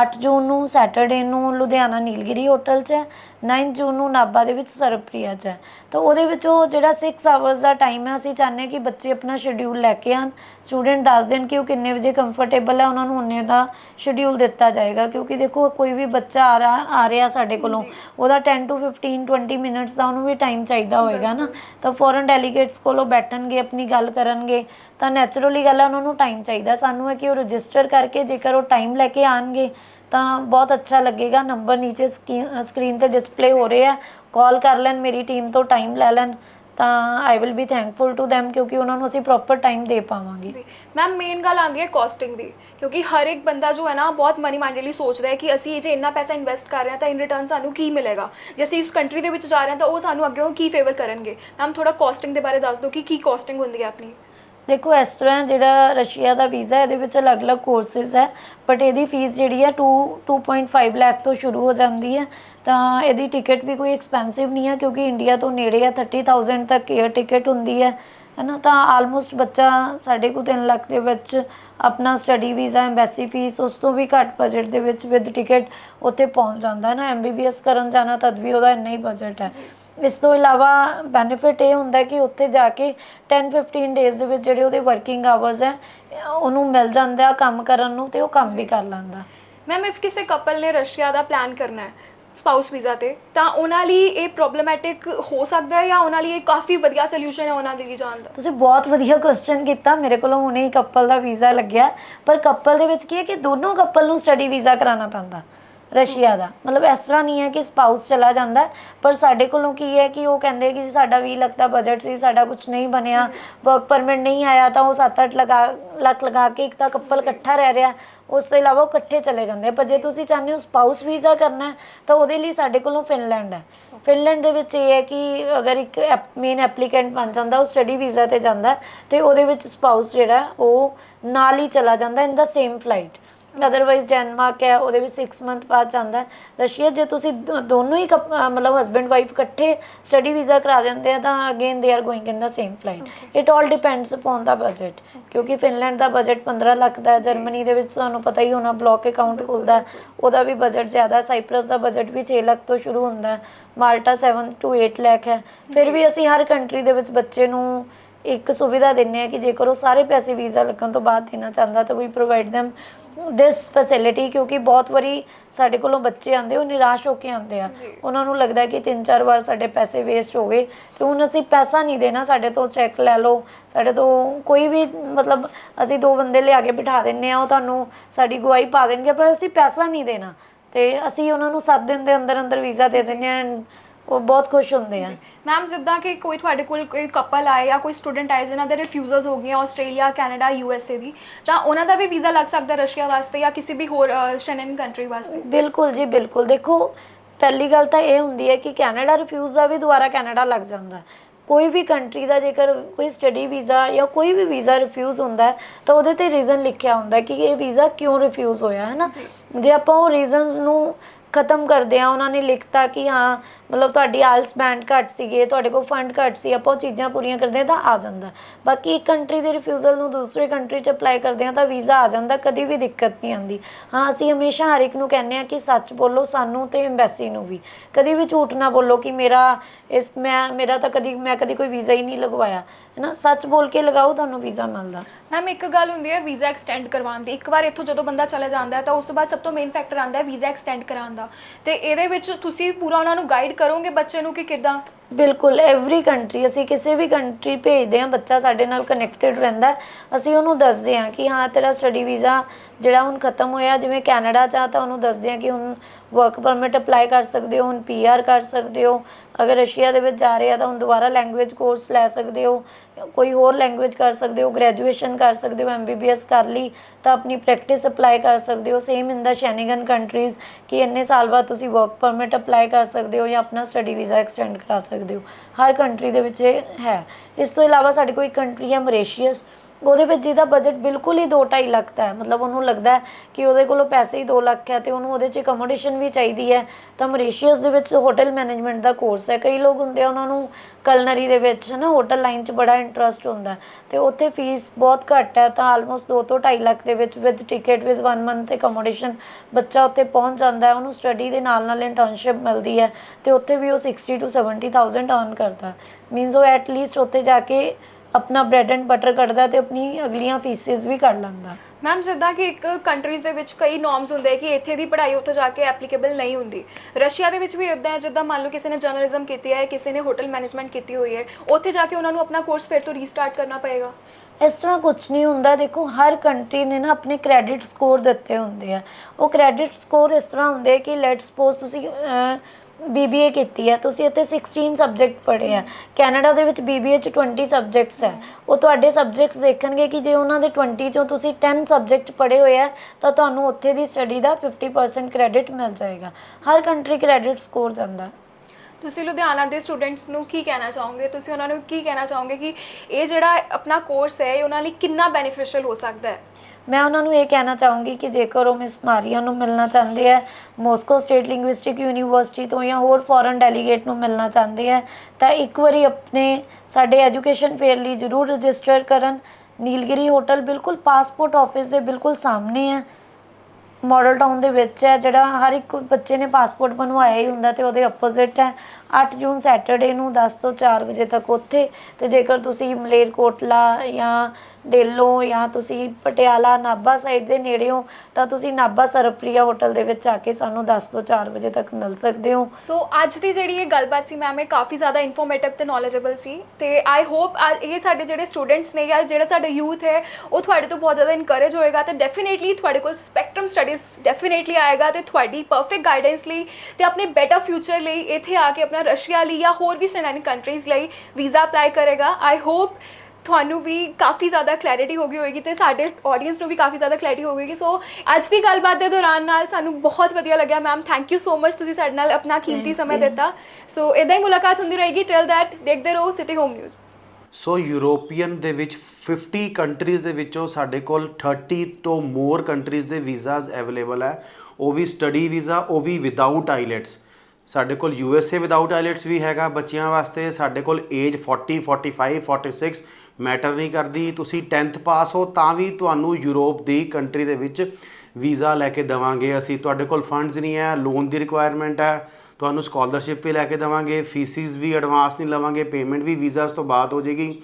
8 ਜੂਨ ਨੂੰ ਸੈਟਰਡੇ ਨੂੰ ਲੁਧਿਆਣਾ ਨੀਲਗਿਰੀ ਹੋਟਲ 'ਚ ਹੈ 9 ਜੂਨ ਨੂੰ ਨਾਭਾ ਦੇ ਵਿੱਚ ਸਰਬਪ੍ਰਿਆ 'ਚ ਹੈ। ਤਾਂ ਉਹਦੇ ਵਿੱਚ ਉਹ ਜਿਹੜਾ 6 ਆਵਰਸ ਦਾ ਟਾਈਮ ਹੈ ਅਸੀਂ ਚਾਹੁੰਦੇ ਹਾਂ ਕਿ ਬੱਚੇ ਆਪਣਾ ਸ਼ਡਿਊਲ ਲੈ ਕੇ ਆਣ ਸਟੂਡੈਂਟ ਦੱਸ ਦੇਣ ਕਿ ਉਹ ਕਿੰਨੇ ਵਜੇ ਕੰਫਰਟੇਬਲ ਹੈ ਉਹਨਾਂ ਨੂੰ ਉਨੇ ਦਾ ਸ਼ਡਿਊਲ ਦਿੱਤਾ ਜਾਏਗਾ। ਕਿਉਂਕਿ ਦੇਖੋ ਕੋਈ ਵੀ ਬੱਚਾ ਆ ਰਿਹਾ ਆ ਰਿਹਾ ਸਾਡੇ ਕੋਲੋਂ ਉਹਦਾ 10 ਟੂ 15 20 ਮਿੰਟਸ ਦਾ ਉਹਨੂੰ ਵੀ ਟਾਈਮ ਚਾਹੀਦਾ ਹੋਏਗਾ ਨਾ। ਤਾਂ ਫੋਰਨ ਡੈਲੀਗੇਟਸ ਕੋਲੋਂ ਬੈਠਣਗੇ ਆਪਣੀ ਗੱਲ ਕਰਨਗੇ। ਤਾਂ ਨੈਚੁਰਲੀ ਗੱਲ ਹੈ ਉਹਨਾਂ ਨੂੰ ਟਾਈਮ ਚਾਹੀਦਾ। ਸਾਨੂੰ ਹੈ ਕਿ ਉਹ ਰਜਿਸਟਰ ਕਰਕੇ ਜੇਕਰ ਉਹ ਟਾਈਮ ਲੈ ਕੇ ਆਣਗੇ, ਤਾਂ ਬਹੁਤ ਅੱਛਾ ਲੱਗੇਗਾ। ਨੰਬਰ ਨੀਚੇ ਸਕਰੀਨ ਤੇ ਡਿਸਪਲੇ ਹੋ ਰਹੇ ਆ। ਕਾਲ ਕਰ ਲੈਣ, ਮੇਰੀ ਟੀਮ ਤੋਂ ਟਾਈਮ ਲੈ ਲੈਣ। ਤਾਂ I will be thankful to them ਕਿਉਂਕਿ ਉਹਨਾਂ ਨੂੰ ਅਸੀਂ ਪ੍ਰੋਪਰ ਟਾਈਮ ਦੇ ਪਾਵਾਂਗੇ। ਮੈਮ ਮੇਨ ਗੱਲ ਆਉਂਦੀ ਹੈ ਕਾਸਟਿੰਗ ਦੀ। ਕਿਉਂਕਿ ਹਰ ਇੱਕ ਬੰਦਾ ਜੋ ਹੈ ਨਾ, ਬਹੁਤ ਮਨੀ ਮਾਈਂਡਲੀ ਸੋਚਦਾ ਹੈ ਕਿ ਅਸੀਂ ਇਹ ਜੇ ਇੰਨਾ ਪੈਸਾ ਇਨਵੈਸਟ ਕਰ ਰਹੇ ਹਾਂ, ਤਾਂ ਇਨ ਰਿਟਰਨ ਸਾਨੂੰ ਕੀ ਮਿਲੇਗਾ? ਜੇ ਅਸੀਂ ਇਸ ਕੰਟਰੀ ਦੇ ਵਿੱਚ ਜਾ ਰਹੇ ਹਾਂ, ਤਾਂ ਉਹ ਸਾਨੂੰ ਅੱਗੇ ਕੀ ਫੇਵਰ ਕਰਨਗੇ? ਮੈਮ ਥੋੜਾ ਕਾਸਟਿੰਗ ਦੇ ਬਾਰੇ ਦੱਸ ਦਿਓ ਕਿ ਕੀ ਕਾਸਟਿੰਗ ਹੁੰਦੀ ਹੈ ਆਪਣੀ। ਦੇਖੋ, ਇਸ ਤਰ੍ਹਾਂ ਜਿਹੜਾ ਰਸ਼ੀਆ ਦਾ ਵੀਜ਼ਾ ਇਹਦੇ ਵਿੱਚ ਅਲੱਗ-ਅਲੱਗ ਕੋਰਸਿਸ ਹੈ ਬਟ ਇਹਦੀ ਫੀਸ ਜਿਹੜੀ ਹੈ 2 2.5 ਲੱਖ ਤੋਂ ਸ਼ੁਰੂ ਹੋ ਜਾਂਦੀ ਹੈ। ਤਾਂ ਇਹਦੀ ਟਿਕਟ ਵੀ ਕੋਈ ਐਕਸਪੈਂਸਿਵ ਨਹੀਂ ਹੈ, ਕਿਉਂਕਿ ਇੰਡੀਆ ਤੋਂ ਨੇੜੇ ਹੈ 30000 ਤੱਕ ਏਅਰ ਟਿਕਟ ਹੁੰਦੀ ਹੈ, ਹੈਨਾ? ਤਾਂ ਆਲਮੋਸਟ ਬੱਚਾ ਸਾਡੇ ਕੋਲ 3 ਲੱਖ ਦੇ ਵਿੱਚ ਆਪਣਾ ਸਟੱਡੀ ਵੀਜ਼ਾ ਐਮਬੈਸੀ ਫੀਸ ਉਸ ਤੋਂ ਵੀ ਘੱਟ ਬਜਟ ਦੇ ਵਿੱਚ ਵਿਦ ਟਿਕਟ ਉੱਥੇ ਪਹੁੰਚ ਜਾਂਦਾ ਹੈ ਨਾ ਐਮਬੀਬੀਐਸ ਕਰਨ ਜਾਣਾ ਤਦ ਵੀ ਉਹਦਾ ਇੰਨਾ ਹੀ ਬਜਟ ਹੈ। ਇਸ ਤੋਂ ਇਲਾਵਾ ਬੈਨੀਫਿਟ ਇਹ ਹੁੰਦਾ ਕਿ ਉੱਥੇ ਜਾ ਕੇ 10 15 ਡੇਜ਼ ਦੇ ਵਿੱਚ ਜਿਹੜੇ ਉਹਦੇ ਵਰਕਿੰਗ ਆਵਰਸ ਹੈ ਉਹਨੂੰ ਮਿਲ ਜਾਂਦਾ ਕੰਮ ਕਰਨ ਨੂੰ ਤੇ ਉਹ ਕੰਮ ਵੀ ਕਰ ਲੈਂਦਾ। ਮੈਮ ਇਫ ਕਿਸੇ ਕਪਲ ਨੇ ਰਸ਼ੀਆ ਦਾ ਪਲਾਨ ਕਰਨਾ ਹੈ ਸਪਾਊਸ ਵੀਜ਼ਾ ਤੇ ਤਾਂ ਉਹਨਾਂ ਲਈ ਇਹ ਪ੍ਰੋਬਲਮੈਟਿਕ ਹੋ ਸਕਦਾ ਹੈ ਜਾਂ ਉਹਨਾਂ ਲਈ ਇਹ ਕਾਫੀ ਵਧੀਆ ਸੋਲੂਸ਼ਨ ਹੈ ਉਹਨਾਂ ਦੇ ਲਈ ਜਾਣ ਦਾ? ਤੁਸੀਂ ਬਹੁਤ ਵਧੀਆ ਕੁਐਸਚਨ ਕੀਤਾ ਮੇਰੇ ਕੋਲੋਂ ਹੁਣੇ ਹੀ ਕਪਲ ਦਾ ਵੀਜ਼ਾ ਲੱਗਿਆ ਪਰ ਕਪਲ ਦੇ ਵਿੱਚ ਕੀ ਹੈ ਕਿ ਦੋਨੋਂ ਕਪਲ ਨੂੰ ਸਟੱਡੀ ਵੀਜ਼ਾ ਕਰਾਉਣਾ ਪੈਂਦਾ। ਰਸ਼ੀਆ ਦਾ। ਮਤਲਬ ਇਸ ਤਰ੍ਹਾਂ ਨਹੀਂ ਹੈ ਕਿ ਸਪਾਊਸ ਚਲਾ ਜਾਂਦਾ ਪਰ ਸਾਡੇ ਕੋਲੋਂ ਕੀ ਹੈ ਕਿ ਉਹ ਕਹਿੰਦੇ ਕਿ ਸਾਡਾ 20 ਲੱਖ ਦਾ ਬਜਟ ਸੀ ਸਾਡਾ ਕੁਝ ਨਹੀਂ ਬਣਿਆ ਵਰਕ ਪਰਮਿਟ ਨਹੀਂ ਆਇਆ ਤਾਂ ਉਹ 7-8 ਲਗਾ ਲੱਖ ਲਗਾ ਕੇ ਇੱਕ ਤਾਂ ਕਪਲ ਇਕੱਠਾ ਰਹਿ ਰਿਹਾ ਉਸ ਤੋਂ ਇਲਾਵਾ ਉਹ ਇਕੱਠੇ ਚਲੇ ਜਾਂਦੇ। ਪਰ ਜੇ ਤੁਸੀਂ ਚਾਹੁੰਦੇ ਹੋ ਸਪਾਊਸ ਵੀਜ਼ਾ ਕਰਨਾ ਤਾਂ ਉਹਦੇ ਲਈ ਸਾਡੇ ਕੋਲੋਂ ਫਿਨਲੈਂਡ ਹੈ। ਫਿਨਲੈਂਡ ਦੇ ਵਿੱਚ ਇਹ ਹੈ ਕਿ ਅਗਰ ਇੱਕ ਮੇਨ ਐਪਲੀਕੈਂਟ ਬਣ ਜਾਂਦਾ ਉਹ ਸਟੱਡੀ ਵੀਜ਼ਾ ਤੇ ਜਾਂਦਾ ਤੇ ਉਹਦੇ ਵਿੱਚ ਸਪਾਊਸ ਜਿਹੜਾ ਉਹ ਨਾਲ ਹੀ ਚਲਾ ਜਾਂਦਾ in the same flight otherwise Denmark ਹੈ ਉਹਦੇ ਵਿੱਚ 6 ਮੰਥ ਬਾਅਦ ਜਾਂਦਾ ਹੈ। ਰਸ਼ੀਆ ਜੇ ਤੁਸੀਂ ਦੋ- ਦੋਨੋਂ ਹੀ ਕਪ- ਮਤਲਬ ਹਸਬੈਂਡ ਵਾਈਫ ਇਕੱਠੇ ਸਟੱਡੀ ਵੀਜ਼ਾ ਕਰਾ ਦਿੰਦੇ ਆ ਤਾਂ again they are going in the same flight it all depends upon the budget ਕਿਉਂਕਿ ਫਿਨਲੈਂਡ ਦਾ ਬਜਟ 15 ਲੱਖ ਦਾ ਹੈ ਜਰਮਨੀ ਦੇ ਵਿੱਚ ਤੁਹਾਨੂੰ ਪਤਾ ਹੀ ਹੋਣਾ ਬਲੌਕ ਅਕਾਊਂਟ ਖੁੱਲਦਾ ਹੈ, ਉਹਦਾ ਵੀ ਬਜਟ ਜ਼ਿਆਦਾ ਹੈ ਸਾਈਪ੍ਰਸ ਦਾ ਬਜਟ ਵੀ 6 ਲੱਖ ਤੋਂ ਸ਼ੁਰੂ ਹੁੰਦਾ ਹੈ। ਮਾਲਟਾ 7 ਟੂ 8 ਲੱਖ ਹੈ। ਫਿਰ ਵੀ ਅਸੀਂ ਹਰ ਕੰਟਰੀ ਦੇ ਵਿੱਚ ਬੱਚੇ ਨੂੰ ਇੱਕ ਸੁਵਿਧਾ ਦਿੰਨੇ ਆ ਕਿ ਜੇਕਰ ਉਹ ਸਾਰੇ ਪੈਸੇ ਵੀਜ਼ਾ ਲੱਗਣ ਤੋਂ ਬਾਅਦ ਦੇਣਾ ਚਾਹੁੰਦਾ ਤਾਂ ਵੀ ਪ੍ਰੋਵਾਈਡ them this ਫੈਸਿਲਿਟੀ ਕਿਉਂਕਿ ਬਹੁਤ ਵਾਰੀ ਸਾਡੇ ਕੋਲੋਂ ਬੱਚੇ ਆਉਂਦੇ ਉਹ ਨਿਰਾਸ਼ ਹੋ ਕੇ ਆਉਂਦੇ ਆ। ਉਹਨਾਂ ਨੂੰ ਲੱਗਦਾ ਕਿ ਤਿੰਨ ਚਾਰ ਵਾਰ ਸਾਡੇ ਪੈਸੇ ਵੇਸਟ ਹੋ ਗਏ ਤੇ ਹੁਣ ਅਸੀਂ ਪੈਸਾ ਨਹੀਂ ਦੇਣਾ ਸਾਡੇ ਤੋਂ ਚੈੱਕ ਲੈ ਲਓ ਸਾਡੇ ਤੋਂ ਕੋਈ ਵੀ ਮਤਲਬ ਅਸੀਂ ਦੋ ਬੰਦੇ ਲਿਆ ਕੇ ਬਿਠਾ ਦਿੰਨੇ ਆ ਉਹ ਤੁਹਾਨੂੰ ਸਾਡੀ ਗਵਾਹੀ ਪਾ ਦੇਣਗੇ ਪਰ ਅਸੀਂ ਪੈਸਾ ਨਹੀਂ ਦੇਣਾ। ਤੇ ਅਸੀਂ ਉਹਨਾਂ ਨੂੰ 7 ਦਿਨ ਦੇ ਅੰਦਰ ਅੰਦਰ ਵੀਜ਼ਾ ਦੇ ਦਿੰਨੇ ਆ ਉਹ ਬਹੁਤ ਖੁਸ਼ ਹੁੰਦੇ ਆ। ਮੈਮ ਜਿੱਦਾਂ ਕਿ ਕੋਈ ਤੁਹਾਡੇ ਕੋਲ ਕੋਈ ਕਪਲ ਆਏ ਜਾਂ ਕੋਈ ਸਟੂਡੈਂਟ ਆਏ ਜਿਨ੍ਹਾਂ ਦੇ ਰਿਫਿਊਜ਼ਲਸ ਹੋ ਗਈਆਂ ਆਸਟ੍ਰੇਲੀਆ ਕੈਨੇਡਾ ਯੂਐਸਏ ਦੀ ਤਾਂ ਉਹਨਾਂ ਦਾ ਵੀ ਵੀਜ਼ਾ ਲੱਗ ਸਕਦਾ ਰਸ਼ੀਆ ਵਾਸਤੇ ਜਾਂ ਕਿਸੇ ਵੀ ਹੋਰ ਸ਼ੈਨਨ ਕੰਟਰੀ ਵਾਸਤੇ? ਬਿਲਕੁਲ ਜੀ ਬਿਲਕੁਲ। ਦੇਖੋ ਪਹਿਲੀ ਗੱਲ ਤਾਂ ਇਹ ਹੁੰਦੀ ਹੈ ਕਿ ਕੈਨੇਡਾ ਰਿਫਿਊਜ਼ ਦਾ ਵੀ ਦੁਬਾਰਾ ਕੈਨੇਡਾ ਲੱਗ ਜਾਂਦਾ। ਕੋਈ ਵੀ ਕੰਟਰੀ ਦਾ ਜੇਕਰ ਕੋਈ ਸਟੱਡੀ ਵੀਜ਼ਾ ਜਾਂ ਕੋਈ ਵੀ ਵੀਜ਼ਾ ਰਿਫਿਊਜ਼ ਹੁੰਦਾ ਤਾਂ ਉਹਦੇ ਤੇ ਰੀਜ਼ਨ ਲਿਖਿਆ ਹੁੰਦਾ ਕਿ ਇਹ ਵੀਜ਼ਾ ਕਿਉਂ ਰਿਫਿਊਜ਼ ਹੋਇਆ ਹੈ ਨਾ ਜੇ ਆਪਾਂ ਉਹ ਰੀਜ਼ਨਸ ਨੂੰ ਖਤਮ ਕਰਦੇ ਆ, ਉਹਨਾਂ ਨੇ ਲਿਖਤਾ ਕਿ ਹਾਂ, ਮਤਲਬ ਤੁਹਾਡੀ ਆਇਲਸ ਬੈਂਡ ਘੱਟ ਸੀਗੇ, ਤੁਹਾਡੇ ਕੋਲ ਫੰਡ ਘੱਟ ਸੀ, ਆਪਾਂ ਉਹ ਚੀਜ਼ਾਂ ਪੂਰੀਆਂ ਕਰਦੇ ਹਾਂ ਤਾਂ ਆ ਜਾਂਦਾ। ਬਾਕੀ ਇੱਕ ਕੰਟਰੀ ਦੇ ਰਿਫਿਊਜ਼ਲ ਨੂੰ ਦੂਸਰੇ ਕੰਟਰੀ 'ਚ ਅਪਲਾਈ ਕਰਦੇ ਹਾਂ ਤਾਂ ਵੀਜ਼ਾ ਆ ਜਾਂਦਾ, ਕਦੀ ਵੀ ਦਿੱਕਤ ਨਹੀਂ ਆਉਂਦੀ। ਹਾਂ, ਅਸੀਂ ਹਮੇਸ਼ਾ ਹਰ ਇੱਕ ਨੂੰ ਕਹਿੰਦੇ ਆ ਕਿ ਸੱਚ ਬੋਲੋ, ਸਾਨੂੰ ਤੇ ਐਮਬੈਸੀ ਨੂੰ ਵੀ। ਕਦੀ ਵੀ ਝੂਠ ਨਾ ਬੋਲੋ ਕਿ ਮੇਰਾ ਇਸ, ਮੈਂ, ਮੇਰਾ ਤਾਂ ਕਦੀ, ਮੈਂ ਕਦੀ ਕੋਈ ਵੀਜ਼ਾ ਹੀ ਨਹੀਂ ਲਗਵਾਇਆ। ਹੈ ਨਾ ਸੱਚ ਬੋਲ ਕੇ ਲਗਾਓ ਤੁਹਾਨੂੰ ਵੀਜ਼ਾ ਮਿਲਦਾ। ਮੈਮ ਇੱਕ ਗੱਲ ਹੁੰਦੀ ਹੈ ਵੀਜ਼ਾ ਐਕਸਟੈਂਡ ਕਰਵਾਉਣ ਦੀ। ਇੱਕ ਵਾਰ ਇੱਥੋਂ ਜਦੋਂ ਬੰਦਾ ਚਲਾ ਜਾਂਦਾ ਹੈ ਤਾਂ ਉਸ ਤੋਂ ਬਾਅਦ ਸਭ ਤੋਂ ਮੇਨ ਫੈਕਟਰ ਆਉਂਦਾ ਹੈ ਵੀਜ਼ਾ ਐਕਸਟੈਂਡ ਕਰਾਉਣ ਦਾ। ਤੇ ਇਹਦੇ ਵਿੱਚ ਤੁਸੀਂ ਪੂਰਾ ਉਹਨਾਂ ਨੂੰ ਗਾਈਡ ਕਰੋਗੇ ਬੱਚੇ ਨੂੰ ਕਿ ਕਿੱਦਾਂ? ਬਿਲਕੁਲ ਐਵਰੀ ਕੰਟਰੀ ਅਸੀਂ ਕਿਸੇ ਵੀ ਕੰਟਰੀ ਭੇਜਦੇ ਹਾਂ ਬੱਚਾ ਸਾਡੇ ਨਾਲ ਕਨੈਕਟਡ ਰਹਿੰਦਾ ਹੈ। ਅਸੀਂ ਉਹਨੂੰ ਦੱਸਦੇ ਹਾਂ ਕਿ ਹਾਂ ਤੇਰਾ ਸਟੱਡੀ ਵੀਜ਼ਾ ਜਿਹੜਾ ਹੁਣ ਖਤਮ ਹੋਇਆ ਜਿਵੇਂ ਕੈਨੇਡਾ ਚ ਆ ਤਾਂ ਉਹਨੂੰ ਦੱਸਦੇ ਹਾਂ ਕਿ ਹੁਣ ਵਰਕ ਪਰਮਿਟ ਅਪਲਾਈ ਕਰ ਸਕਦੇ ਹੋ ਹੁਣ ਪੀਆਰ ਕਰ ਸਕਦੇ ਹੋ। ਅਗਰ ਰਸ਼ੀਆ ਦੇ ਵਿੱਚ ਜਾ ਰਹੇ ਆ ਤਾਂ ਹੁਣ ਦੁਬਾਰਾ ਲੈਂਗੁਏਜ ਕੋਰਸ ਲੈ ਸਕਦੇ ਹੋ। ਕੋਈ ਹੋਰ ਲੈਂਗੁਏਜ ਕਰ ਸਕਦੇ ਹੋ ਗ੍ਰੈਜੂਏਸ਼ਨ ਕਰ ਸਕਦੇ ਹੋ ਐਮਬੀਬੀਐਸ ਕਰ ਲਈ, ਤਾਂ ਆਪਣੀ ਪ੍ਰੈਕਟਿਸ ਅਪਲਾਈ ਕਰ ਸਕਦੇ ਹੋ। Same in the Schengen countries ਕਿ ਇੰਨੇ ਸਾਲ ਬਾਅਦ ਤੁਸੀਂ ਵਰਕ ਪਰਮਿਟ ਅਪਲਾਈ ਕਰ ਸਕਦੇ ਹੋ ਜਾਂ ਆਪਣਾ ਸਟੱਡੀ ਵੀਜ਼ਾ ਐਕਸਟੈਂਡ ਕਰਾ ਸਕਦੇ ਹੋ। ਹਰ ਕੰਟਰੀ ਦੇ ਵਿੱਚ ਇਹ ਹੈ। ਇਸ ਤੋਂ ਇਲਾਵਾ ਸਾਡੇ ਕੋਲ ਇੱਕ ਕੰਟਰੀ ਹੈ ਮਰੇਸ਼ੀਅਸ ਉਹਦੇ ਵਿੱਚ ਜਿਹਦਾ ਬਜਟ ਬਿਲਕੁਲ ਹੀ 2.5 ਲੱਖ ਦਾ ਹੈ। ਮਤਲਬ ਉਹਨੂੰ ਲੱਗਦਾ ਹੈ ਕਿ ਉਹਦੇ ਕੋਲੋਂ ਪੈਸੇ ਹੀ 2 ਲੱਖ ਹੈ ਤੇ ਉਹਨੂੰ ਉਹਦੇ 'ਚ ਅਕਮੋਡੇਸ਼ਨ ਵੀ ਚਾਹੀਦੀ ਹੈ। ਤਾਂ ਮਰੇਸ਼ੀਅਸ ਦੇ ਵਿੱਚ ਹੋਟਲ ਮੈਨੇਜਮੈਂਟ ਦਾ ਕੋਰਸ ਹੈ। ਕਈ ਲੋਕ ਹੁੰਦੇ ਆ ਉਹਨਾਂ ਨੂੰ ਕਲਨਰੀ ਦੇ ਵਿੱਚ ਹੈ ਨਾ ਹੋਟਲ ਲਾਈਨ 'ਚ ਬੜਾ ਇੰਟਰਸਟ ਹੁੰਦਾ ਹੈ। ਤੇ ਉੱਥੇ ਫੀਸ ਬਹੁਤ ਘੱਟ ਹੈ। ਤਾਂ ਆਲਮੋਸਟ 2 ਤੋਂ 2.5 ਲੱਖ ਦੇ ਵਿੱਚ with ticket with 1 month accommodation ਬੱਚਾ ਉੱਥੇ ਪਹੁੰਚ ਜਾਂਦਾ ਹੈ। ਉਹਨੂੰ ਸਟੱਡੀ ਦੇ ਨਾਲ ਨਾਲ ਇੰਟਰਨਸ਼ਿਪ ਮਿਲਦੀ ਹੈ ਤੇ ਉੱਥੇ ਵੀ ਉਹ 60 ਟੂ 70000 ਅਰਨ ਕਰਦਾ ਮੀਨਸ ਉਹ ਐਟ ਲੀਸਟ ਉੱਥੇ ਜਾ ਕੇ ਆਪਣਾ ਬ੍ਰੈਡ ਐਂਡ ਬਟਰ ਕੱਢਦਾ ਤੇ ਆਪਣੀ ਅਗਲੀਆਂ ਫੀਸਿਸ ਵੀ ਕੱਢ ਲੈਂਦਾ। ਮੈਮ ਜਿੱਦਾਂ ਕਿ ਇੱਕ ਕੰਟਰੀਜ਼ ਦੇ ਵਿੱਚ ਕਈ ਨੋਰਮਸ ਹੁੰਦੇ ਆ ਕਿ ਇੱਥੇ ਦੀ ਪੜ੍ਹਾਈ ਉੱਥੇ ਜਾ ਕੇ ਐਪਲੀਕੇਬਲ ਨਹੀਂ ਹੁੰਦੀ। ਰਸ਼ੀਆ ਦੇ ਵਿੱਚ ਵੀ ਇਦਾਂ ਹੈ ਜਿੱਦਾਂ ਮੰਨ ਲਓ ਕਿਸੇ ਨੇ ਜਰਨਲਿਜ਼ਮ ਕੀਤੀ ਹੈ ਕਿਸੇ ਨੇ ਹੋਟਲ ਮੈਨੇਜਮੈਂਟ ਕੀਤੀ ਹੋਈ ਹੈ ਉੱਥੇ ਜਾ ਕੇ ਉਹਨਾਂ ਨੂੰ ਆਪਣਾ ਕੋਰਸ ਫਿਰ ਤੋਂ ਰੀਸਟਾਰਟ ਕਰਨਾ ਪਏਗਾ। ਇਸ ਤਰ੍ਹਾਂ ਕੁਝ ਨਹੀਂ ਹੁੰਦਾ। ਦੇਖੋ ਹਰ ਕੰਟਰੀ ਨੇ ਨਾ ਆਪਣੇ ਕ੍ਰੈਡਿਟ ਸਕੋਰ ਦਿੱਤੇ ਹੁੰਦੇ ਆ। ਉਹ ਕ੍ਰੈਡਿਟ ਸਕੋਰ ਇਸ ਤਰ੍ਹਾਂ ਹੁੰਦੇ ਕਿ ਲੈਟ ਸਪੋਜ਼ ਤੁਸੀਂ ਬੀਬੀਏ ਕੀਤੀ ਹੈ, ਤੁਸੀਂ ਇੱਥੇ 16 ਸਬਜੈਕਟ ਪੜ੍ਹੇ ਆ। ਕੈਨੇਡਾ ਦੇ ਵਿੱਚ ਬੀਬੀਏ ਚ 20 ਸਬਜੈਕਟਸ ਹੈ। ਉਹ ਤੁਹਾਡੇ ਸਬਜੈਕਟਸ ਦੇਖਣਗੇ ਕਿ ਜੇ ਉਹਨਾਂ ਦੇ 20 ਚੋਂ ਤੁਸੀਂ 10 ਸਬਜੈਕਟ ਪੜ੍ਹੇ ਹੋਏ ਆ, ਤਾਂ ਤੁਹਾਨੂੰ ਉੱਥੇ ਦੀ ਸਟੱਡੀ ਦਾ 50% ਕ੍ਰੈਡਿਟ ਮਿਲ ਜਾਏਗਾ। ਹਰ ਕੰਟਰੀ ਕ੍ਰੈਡਿਟ ਸਕੋਰ ਦਿੰਦਾ। ਤੁਸੀਂ ਲੁਧਿਆਣਾ ਦੇ ਸਟੂਡੈਂਟਸ ਨੂੰ ਕੀ ਕਹਿਣਾ ਚਾਹੋਗੇ? ਤੁਸੀਂ ਉਹਨਾਂ ਨੂੰ ਕੀ ਕਹਿਣਾ ਚਾਹੋਗੇ ਕਿ ਇਹ ਜਿਹੜਾ ਆਪਣਾ ਕੋਰਸ ਹੈ, ਇਹ ਉਹਨਾਂ ਲਈ ਕਿੰਨਾ ਬੈਨੀਫੀਸ਼ੀਅਲ ਹੋ ਸਕਦਾ ਹੈ? ਮੈਂ ਉਹਨਾਂ ਨੂੰ ਇਹ ਕਹਿਣਾ ਚਾਹੂੰਗੀ ਕਿ ਜੇਕਰ ਉਹ ਮਿਸ ਮਾਰੀਆ ਨੂੰ ਮਿਲਣਾ ਚਾਹੁੰਦੇ ਹੈ ਮੋਸਕੋ ਸਟੇਟ ਲਿੰਗੁਇਸਟਿਕ ਯੂਨੀਵਰਸਿਟੀ ਤੋਂ ਜਾਂ ਹੋਰ ਫੋਰਨ ਡੈਲੀਗੇਟ ਨੂੰ ਮਿਲਣਾ ਚਾਹੁੰਦੇ ਹੈ ਤਾਂ ਇੱਕ ਵਾਰੀ ਆਪਣੇ ਸਾਡੇ ਐਜੂਕੇਸ਼ਨ ਫੇਅਰ ਲਈ ਜ਼ਰੂਰ ਰਜਿਸਟਰ ਕਰਨ। ਨੀਲਗਿਰੀ ਹੋਟਲ ਬਿਲਕੁਲ ਪਾਸਪੋਰਟ ਆਫਿਸ ਦੇ ਬਿਲਕੁਲ ਸਾਹਮਣੇ ਹੈ ਮਾਡਲ ਟਾਊਨ ਦੇ ਵਿੱਚ ਹੈ ਜਿਹੜਾ ਹਰ ਇੱਕ ਬੱਚੇ ਨੇ ਪਾਸਪੋਰਟ ਬਣਵਾਇਆ ਹੀ ਹੁੰਦਾ ਤੇ ਉਹਦੇ ਆਪੋਜ਼ਿਟ ਹੈ 8 ਜੂਨ ਸੈਟਰਡੇ ਨੂੰ 10 ਤੋਂ 4 ਵਜੇ ਤੱਕ ਉੱਥੇ, ਤੇ ਜੇਕਰ ਤੁਸੀਂ ਮਲੇਰਕੋਟਲਾ ਜਾਂ ਡੇਲੋ ਜਾਂ ਤੁਸੀਂ ਪਟਿਆਲਾ ਨਾਭਾ ਸਾਈਡ ਦੇ ਨੇੜੇ ਹੋ ਤਾਂ ਤੁਸੀਂ ਨਾਭਾ ਸਰਪ੍ਰਿਆ ਹੋਟਲ ਦੇ ਵਿੱਚ ਆ ਕੇ ਸਾਨੂੰ 10 ਤੋਂ 4 ਵਜੇ ਤੱਕ ਮਿਲ ਸਕਦੇ ਹੋ। ਸੋ ਅੱਜ ਦੀ ਜਿਹੜੀ ਇਹ ਗੱਲਬਾਤ ਸੀ ਮੈਮ ਇਹ ਕਾਫੀ ਜ਼ਿਆਦਾ ਇਨਫੋਰਮੇਟਿਵ ਤੇ ਨੌਲੇਜੇਬਲ ਸੀ ਤੇ ਆਈ ਹੋਪ ਇਹ ਸਾਡੇ ਜਿਹੜੇ ਸਟੂਡੈਂਟਸ ਨੇ ਜਾਂ ਜਿਹੜਾ ਸਾਡਾ ਯੂਥ ਹੈ, ਉਹ ਤੁਹਾਡੇ ਤੋਂ ਬਹੁਤ ਜ਼ਿਆਦਾ ਇਨਕਰੇਜ ਹੋਏਗਾ ਤੇ ਡੈਫੀਨੇਟਲੀ ਤੁਹਾਡੇ ਕੋਲ ਸਪੈਕਟਰਮ ਸਟੱਡੀਜ਼ ਡੈਫੀਨੇਟਲੀ ਆਏਗਾ ਤੇ ਤੁਹਾਡੀ ਪਰਫੈਕਟ ਗਾਈਡੈਂਸ ਲਈ ਤੇ ਆਪਣੇ ਬੈਟਰ ਫਿਊਚਰ ਲਈ ਇੱਥੇ ਆ ਕੇ ਆਪਣਾ ਰਸ਼ੀਆ ਲਈ ਜਾਂ ਹੋਰ ਵੀ ਸੈਨੈਨ ਕੰਟਰੀਜ਼ ਲਈ ਵੀਜ਼ਾ ਅਪਲਾਈ ਕਰੇਗਾ। ਆਈ ਹੋਪ ਤੁਹਾਨੂੰ ਵੀ ਕਾਫੀ ਜ਼ਿਆਦਾ ਕਲੈਰਿਟੀ ਹੋ ਗਈ ਹੋਏਗੀ ਤੇ ਸਾਡੇ ਆਡੀਅנס ਨੂੰ ਵੀ ਕਾਫੀ ਜ਼ਿਆਦਾ ਕਲੈਰਿਟੀ ਹੋ ਗਈ ਸੋ ਅੱਜ ਦੀ ਗੱਲਬਾਤ ਦੇ ਦੌਰਾਨ ਨਾਲ ਸਾਨੂੰ ਬਹੁਤ ਵਧੀਆ ਲੱਗਿਆ। Ma'am thank you so much ਤੁਸੀਂ ਸਾਡੇ ਨਾਲ ਆਪਣਾ ਕੀਮਤੀ ਸਮਾਂ। ਦਿੱਤਾ। ਸੋ ਇਦਾਂ ਹੀ ਮੁਲਾਕਾਤ ਹੁੰਦੀ ਰਹੇਗੀ। ਟਿਲ ਦੈਟ ਦੇਖਦੇ ਰਹੋ city home news so European ਦੇ ਵਿੱਚ 50 ਕੰਟਰੀਜ਼ ਦੇ ਵਿੱਚੋਂ ਸਾਡੇ ਕੋਲ 30 ਤੋਂ ਮੋਰ ਕੰਟਰੀਜ਼ ਦੇ ਵੀਜ਼ਾਸ ਅਵੇਲੇਬਲ ਹੈ। ਉਹ ਵੀ ਸਟੱਡੀ ਵੀਜ਼ਾ ਉਹ ਵੀ ਵਿਦਆਊਟ ਆਈਲੈਟਸ ਸਾਡੇ ਕੋਲ U S A without IELTS ਵੀ ਹੈਗਾ ਬੱਚਿਆਂ ਵਾਸਤੇ। ਸਾਡੇ ਕੋਲ ਏਜ 40 45 46 ਮੈਟਰ ਨਹੀਂ ਕਰਦੀ, ਤੁਸੀਂ 10th ਪਾਸ ਹੋ, ਤਾਂ ਵੀ ਤੁਹਾਨੂੰ ਯੂਰਪ ਦੀ ਕੰਟਰੀ ਦੇ ਵਿੱਚ ਵੀਜ਼ਾ ਲੈ ਕੇ ਦੇਵਾਂਗੇ ਅਸੀਂ। ਤੁਹਾਡੇ ਕੋਲ ਫੰਡਸ ਨਹੀਂ ਹੈ ਲੋਨ ਦੀ ਰਿਕੁਆਇਰਮੈਂਟ ਹੈ, ਤੁਹਾਨੂੰ ਸਕਾਲਰਸ਼ਿਪ ਵੀ ਲੈ ਕੇ ਦੇਵਾਂਗੇ ਫੀਸਿਸ ਵੀ ਐਡਵਾਂਸ ਨਹੀਂ ਲਵਾਂਗੇ ਪੇਮੈਂਟ ਵੀ ਵੀਜ਼ਾਸ ਤੋਂ ਬਾਅਦ ਹੋ ਜਾਏਗੀ।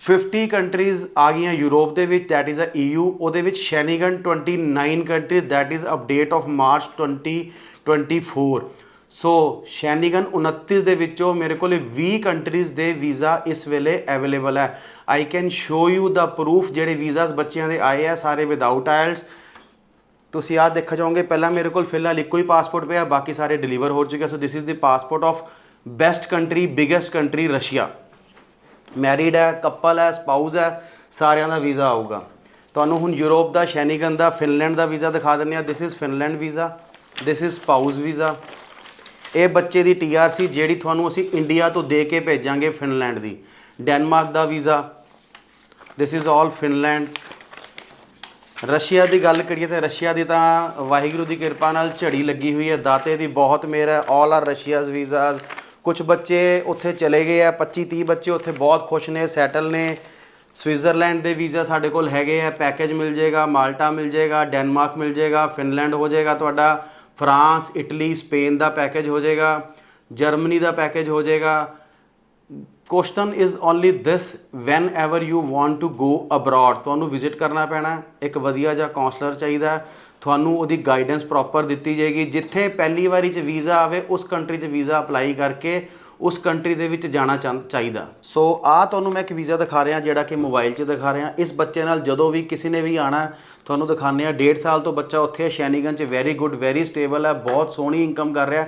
50 ਕੰਟਰੀਜ਼ ਆ ਗਈਆਂ ਯੂਰਪ ਦੇ ਵਿੱਚ, that is a EU ਉਹਦੇ ਵਿੱਚ Schengen 29 countries that is update of March 2024 so Schengen 29 ਦੇ ਵਿੱਚੋਂ ਮੇਰੇ ਕੋਲ 20 ਕੰਟਰੀਜ਼ ਦੇ ਵੀਜ਼ਾ ਇਸ ਵੇਲੇ ਅਵੇਲੇਬਲ ਹੈ। I can show you the proof ਜਿਹੜੇ ਵੀਜ਼ਾਸ ਬੱਚਿਆਂ ਦੇ ਆਏ ਆ, ਸਾਰੇ ਵਿਦਆਊਟ ਆਇਲਸ ਤੁਸੀਂ ਆਹ ਦੇਖਾ ਜਾਓਗੇ, ਪਹਿਲਾਂ ਮੇਰੇ ਕੋਲ ਫਿਲਹਾਲ ਇੱਕੋ ਹੀ ਪਾਸਪੋਰਟ ਪਿਆ, ਬਾਕੀ ਸਾਰੇ ਡਿਲੀਵਰ ਹੋ ਚੁੱਕੇ so this is the passport of best country biggest country Russia married ਹੈ ਕਪਲ ਹੈ ਸਪਾਊਸ ਹੈ, ਸਾਰਿਆਂ ਦਾ ਵੀਜ਼ਾ ਆਊਗਾ। ਤੁਹਾਨੂੰ ਹੁਣ ਯੂਰਪ ਦਾ ਸ਼ੈਨੀਗਨ ਦਾ ਫਿਨਲੈਂਡ ਦਾ ਵੀਜ਼ਾ ਦਿਖਾ ਦਿੰਦੇ ਆ। This is Finland visa this is spouse visa ਇਹ ਬੱਚੇ ਦੀ ਟੀਆਰਸੀ ਜਿਹੜੀ ਤੁਹਾਨੂੰ ਅਸੀਂ ਇੰਡੀਆ ਤੋਂ ਦੇ ਕੇ ਭੇਜਾਂਗੇ ਫਿਨਲੈਂਡ ਦੀ। Denmark the visa. This is all Finland Russia ਦੀ ਗੱਲ ਕਰੀਏ ਤਾਂ ਰਸ਼ੀਆ ਦੀ ਤਾਂ ਵਾਹਿਗੁਰੂ ਦੀ ਕਿਰਪਾ ਨਾਲ ਝੜੀ ਲੱਗੀ ਹੋਈ ਹੈ, ਦਾਤੇ ਦੀ ਬਹੁਤ ਮਿਹਰ ਹੈ ਆਲ ਆਰ ਰਸ਼ੀਆਜ਼ ਵੀਜ਼ਾਸ ਕੁਝ ਬੱਚੇ ਉੱਥੇ ਚਲੇ ਗਏ ਆ 25 30 ਬੱਚੇ ਉੱਥੇ ਬਹੁਤ ਖੁਸ਼ ਨੇ ਸੈਟਲ ਨੇ। ਸਵਿਟਜ਼ਰਲੈਂਡ ਦੇ ਵੀਜ਼ਾ ਸਾਡੇ ਕੋਲ ਹੈਗੇ ਆ ਪੈਕੇਜ ਮਿਲ ਜਾਏਗਾ, ਮਾਲਟਾ ਮਿਲ ਜਾਏਗਾ ਡੈਨਮਾਰਕ ਮਿਲ ਜਾਏਗਾ ਫਿਨਲੈਂਡ ਹੋ ਜਾਏਗਾ ਤੁਹਾਡਾ। ਫਰਾਂਸ, ਇਟਲੀ, ਸਪੇਨ ਦਾ ਪੈਕੇਜ ਹੋ ਜਾਏਗਾ, ਜਰਮਨੀ ਦਾ ਪੈਕੇਜ ਹੋ ਜਾਏਗਾ। Question is only this whenever you want to go abroad ਤੁਹਾਨੂੰ ਵਿਜ਼ਿਟ ਕਰਨਾ ਪੈਣਾ ਇੱਕ ਵਧੀਆ ਜਿਹਾ ਕਾਉਂਸਲਰ ਚਾਹੀਦਾ ਤੁਹਾਨੂੰ ਉਹਦੀ ਗਾਈਡੈਂਸ ਪ੍ਰੋਪਰ ਦਿੱਤੀ ਜਾਏਗੀ। ਜਿੱਥੇ ਪਹਿਲੀ ਵਾਰੀ ਚ ਵੀਜ਼ਾ ਆਵੇ, ਉਸ ਕੰਟਰੀ 'ਚ ਵੀਜ਼ਾ ਅਪਲਾਈ ਕਰਕੇ ਉਸ ਕੰਟਰੀ ਦੇ ਵਿੱਚ ਜਾਣਾ ਚਾਹ- ਚਾਹੀਦਾ। ਸੋ ਆ ਤੁਹਾਨੂੰ ਮੈਂ ਇੱਕ ਵੀਜ਼ਾ ਦਿਖਾ ਰਿਹਾ, ਜਿਹੜਾ ਕਿ ਮੋਬਾਈਲ 'ਚ ਦਿਖਾ ਰਿਹਾ। ਇਸ ਬੱਚੇ ਨਾਲ ਜਦੋਂ ਵੀ ਕਿਸੇ ਨੇ ਵੀ ਆਣਾ ਤੁਹਾਨੂੰ ਦਿਖਾਉਂਦੇ ਆ 1.5 ਸਾਲ ਤੋਂ ਬੱਚਾ ਉੱਥੇ ਹੈ, ਸ਼ੈਨੀਗਨ 'ਚ। ਵੈਰੀ ਗੁੱਡ ਵੈਰੀ ਸਟੇਬਲ ਹੈ, ਬਹੁਤ ਸੋਹਣੀ ਇਨਕਮ ਕਰ ਰਿਹਾ।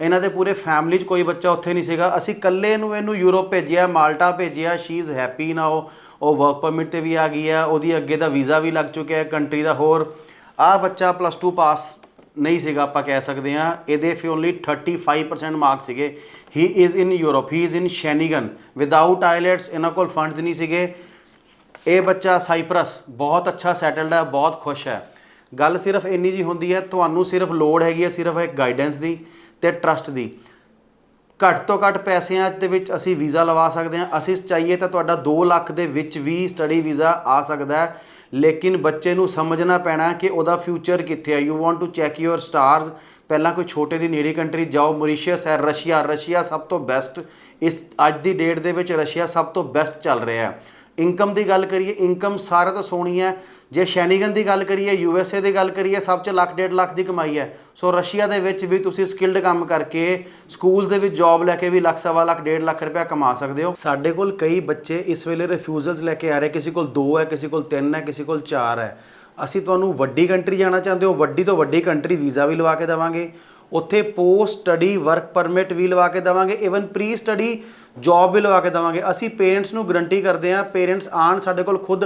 ਇਹਨਾਂ ਦੇ ਪੂਰੇ ਫੈਮਿਲੀ 'ਚ ਕੋਈ ਬੱਚਾ ਉੱਥੇ ਨਹੀਂ ਸੀਗਾ। ਅਸੀਂ ਇਕੱਲੇ ਨੂੰ ਇਹਨੂੰ ਯੂਰਪ ਭੇਜਿਆ ਮਾਲਟਾ ਭੇਜਿਆ ਸ਼ੀ ਇਜ਼ ਹੈਪੀ ਨਾਓ ਉਹ ਵਰਕ ਪਰਮਿਟ ਤੇ ਵੀ ਆ ਗਈ ਹੈ, ਉਹਦੀ ਅੱਗੇ ਦਾ ਵੀਜ਼ਾ ਵੀ ਲੱਗ ਚੁੱਕਿਆ ਹੈ ਕੰਟਰੀ ਦਾ ਹੋਰ। ਆਹ ਬੱਚਾ ਪਲੱਸ 2 ਪਾਸ ਨਹੀਂ ਸੀਗਾ, ਆਪਾਂ ਕਹਿ ਸਕਦੇ ਹਾਂ। ਇਹਦੇ ਫਿਰ ਓਨਲੀ 35% ਮਾਰਕ ਸੀਗੇ। He is in Europe he is in Schengen without IELTS ਇਹਨਾਂ ਕੋਲ ਫੰਡਸ ਨਹੀਂ ਸੀਗੇ ਇਹ ਬੱਚਾ ਸਾਈਪਰਸ ਬਹੁਤ ਅੱਛਾ ਸੈਟਲਡ ਹੈ ਬਹੁਤ ਖੁਸ਼ ਹੈ ਗੱਲ ਸਿਰਫ ਇੰਨੀ ਜੀ ਹੁੰਦੀ ਹੈ ਤੁਹਾਨੂੰ ਸਿਰਫ ਲੋੜ ਹੈਗੀ ਹੈ ਸਿਰਫ ਇੱਕ ਗਾਈਡੈਂਸ ਦੀ ਤੇ ਟਰਸਟ ਦੀ ਘੱਟ ਤੋਂ ਘੱਟ ਪੈਸਿਆਂ ਦੇ ਵਿੱਚ ਅਸੀਂ ਵੀਜ਼ਾ ਲਵਾ ਸਕਦੇ ਹਾਂ ਅਸੀਂ ਚਾਹੀਏ ਤਾਂ ਤੁਹਾਡਾ 2 ਲੱਖ ਦੇ ਵਿੱਚ ਵੀ ਸਟੱਡੀ ਵੀਜ਼ਾ ਆ ਸਕਦਾ ਹੈ ਲੇਕਿਨ ਬੱਚੇ ਨੂੰ ਸਮਝਣਾ ਪੈਣਾ ਕਿ ਉਹਦਾ ਫਿਊਚਰ ਕਿੱਥੇ ਹੈ you want to check your stars ਪਹਿਲਾਂ ਕੋਈ ਛੋਟੇ ਦੀ ਨੇੜੀ ਕੰਟਰੀ ਜਾਓ, ਮੌਰੀਸ਼ੀਅਸ ਹੈ, ਰਸ਼ੀਆ ਰਸ਼ੀਆ ਸਭ ਤੋਂ ਬੈਸਟ ਇਸ ਅੱਜ ਦੀ ਡੇਟ ਦੇ ਵਿੱਚ ਰਸ਼ੀਆ ਸਭ ਤੋਂ ਬੈਸਟ ਚੱਲ ਰਿਹਾ ਹੈ। ਇਨਕਮ ਦੀ ਗੱਲ ਕਰੀਏ ਇਨਕਮ ਸਾਰਾ ਤੋਂ ਸੋਹਣੀ ਹੈ। ਜੇ ਸ਼ੈਨੀਗਨ ਦੀ ਗੱਲ ਕਰੀਏ ਯੂ ਐਸ ਏ ਦੀ ਗੱਲ ਕਰੀਏ, ਸਭ ਚ ਲੱਖ, ਡੇਢ ਲੱਖ ਦੀ ਕਮਾਈ ਹੈ। ਸੋ ਰਸ਼ੀਆ ਦੇ ਵਿੱਚ ਵੀ ਤੁਸੀਂ ਸਕਿਲਡ ਕੰਮ ਕਰਕੇ ਸਕੂਲ ਦੇ ਵਿੱਚ ਜੌਬ ਲੈ ਕੇ ਵੀ ਲੱਖ, ਸਵਾ ਲੱਖ, ਡੇਢ ਲੱਖ ਰੁਪਇਆ ਕਮਾ ਸਕਦੇ ਹੋ। ਸਾਡੇ ਕੋਲ ਕਈ ਬੱਚੇ ਇਸ ਵੇਲੇ ਰਿਫਿਊਜ਼ਲਸ ਲੈ ਕੇ ਆ ਰਹੇ, ਕਿਸੇ ਕੋਲ 2 ਹੈ, ਕਿਸੇ ਕੋਲ 3 ਹੈ, ਕਿਸੇ ਕੋਲ 4 ਹੈ। ਅਸੀਂ ਤੁਹਾਨੂੰ ਵੱਡੀ ਕੰਟਰੀ ਜਾਣਾ ਚਾਹੁੰਦੇ ਹੋ, ਵੱਡੀ ਤੋਂ ਵੱਡੀ ਕੰਟਰੀ ਵੀਜ਼ਾ ਵੀ ਲਵਾ ਕੇ ਦੇਵਾਂਗੇ। ਉੱਥੇ ਪੋਸਟ ਸਟੱਡੀ, ਵਰਕ ਪਰਮਿਟ ਵੀ ਲਵਾ ਕੇ ਦੇਵਾਂਗੇ ਇਵਨ ਪ੍ਰੀ ਸਟੱਡੀ, ਜੌਬ ਵੀ ਲਵਾ ਕੇ ਦੇਵਾਂਗੇ। ਅਸੀਂ ਪੇਰੈਂਟਸ ਨੂੰ ਗਰੰਟੀ ਕਰਦੇ ਹਾਂ, ਪੇਰੈਂਟਸ ਆਣ ਸਾਡੇ ਕੋਲ ਖੁਦ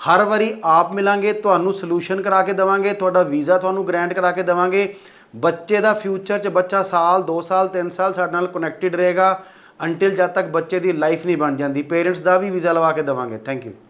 ਹਰ ਵਾਰੀ ਆਪ ਮਿਲਾਂਗੇ, ਤੁਹਾਨੂੰ ਸੋਲੂਸ਼ਨ ਕਰਾ ਕੇ ਦੇਵਾਂਗੇ, ਤੁਹਾਡਾ ਵੀਜ਼ਾ ਤੁਹਾਨੂੰ ਗ੍ਰਾਂਟ ਕਰਾ ਕੇ ਦੇਵਾਂਗੇ। ਬੱਚੇ ਦਾ ਫਿਊਚਰ 'ਚ ਬੱਚਾ ਸਾਲ 2 ਸਾਲ 3 ਸਾਲ ਸਾਡੇ ਨਾਲ ਕਨੈਕਟਡ ਰਹੇਗਾ। ਅੰਟਿਲ ਜਦ ਤੱਕ ਬੱਚੇ ਦੀ ਲਾਈਫ ਨਹੀਂ ਬਣ ਜਾਂਦੀ, ਪੇਰੈਂਟਸ ਦਾ ਵੀ ਵੀਜ਼ਾ ਲਵਾ ਕੇ ਦੇਵਾਂਗੇ। Thank you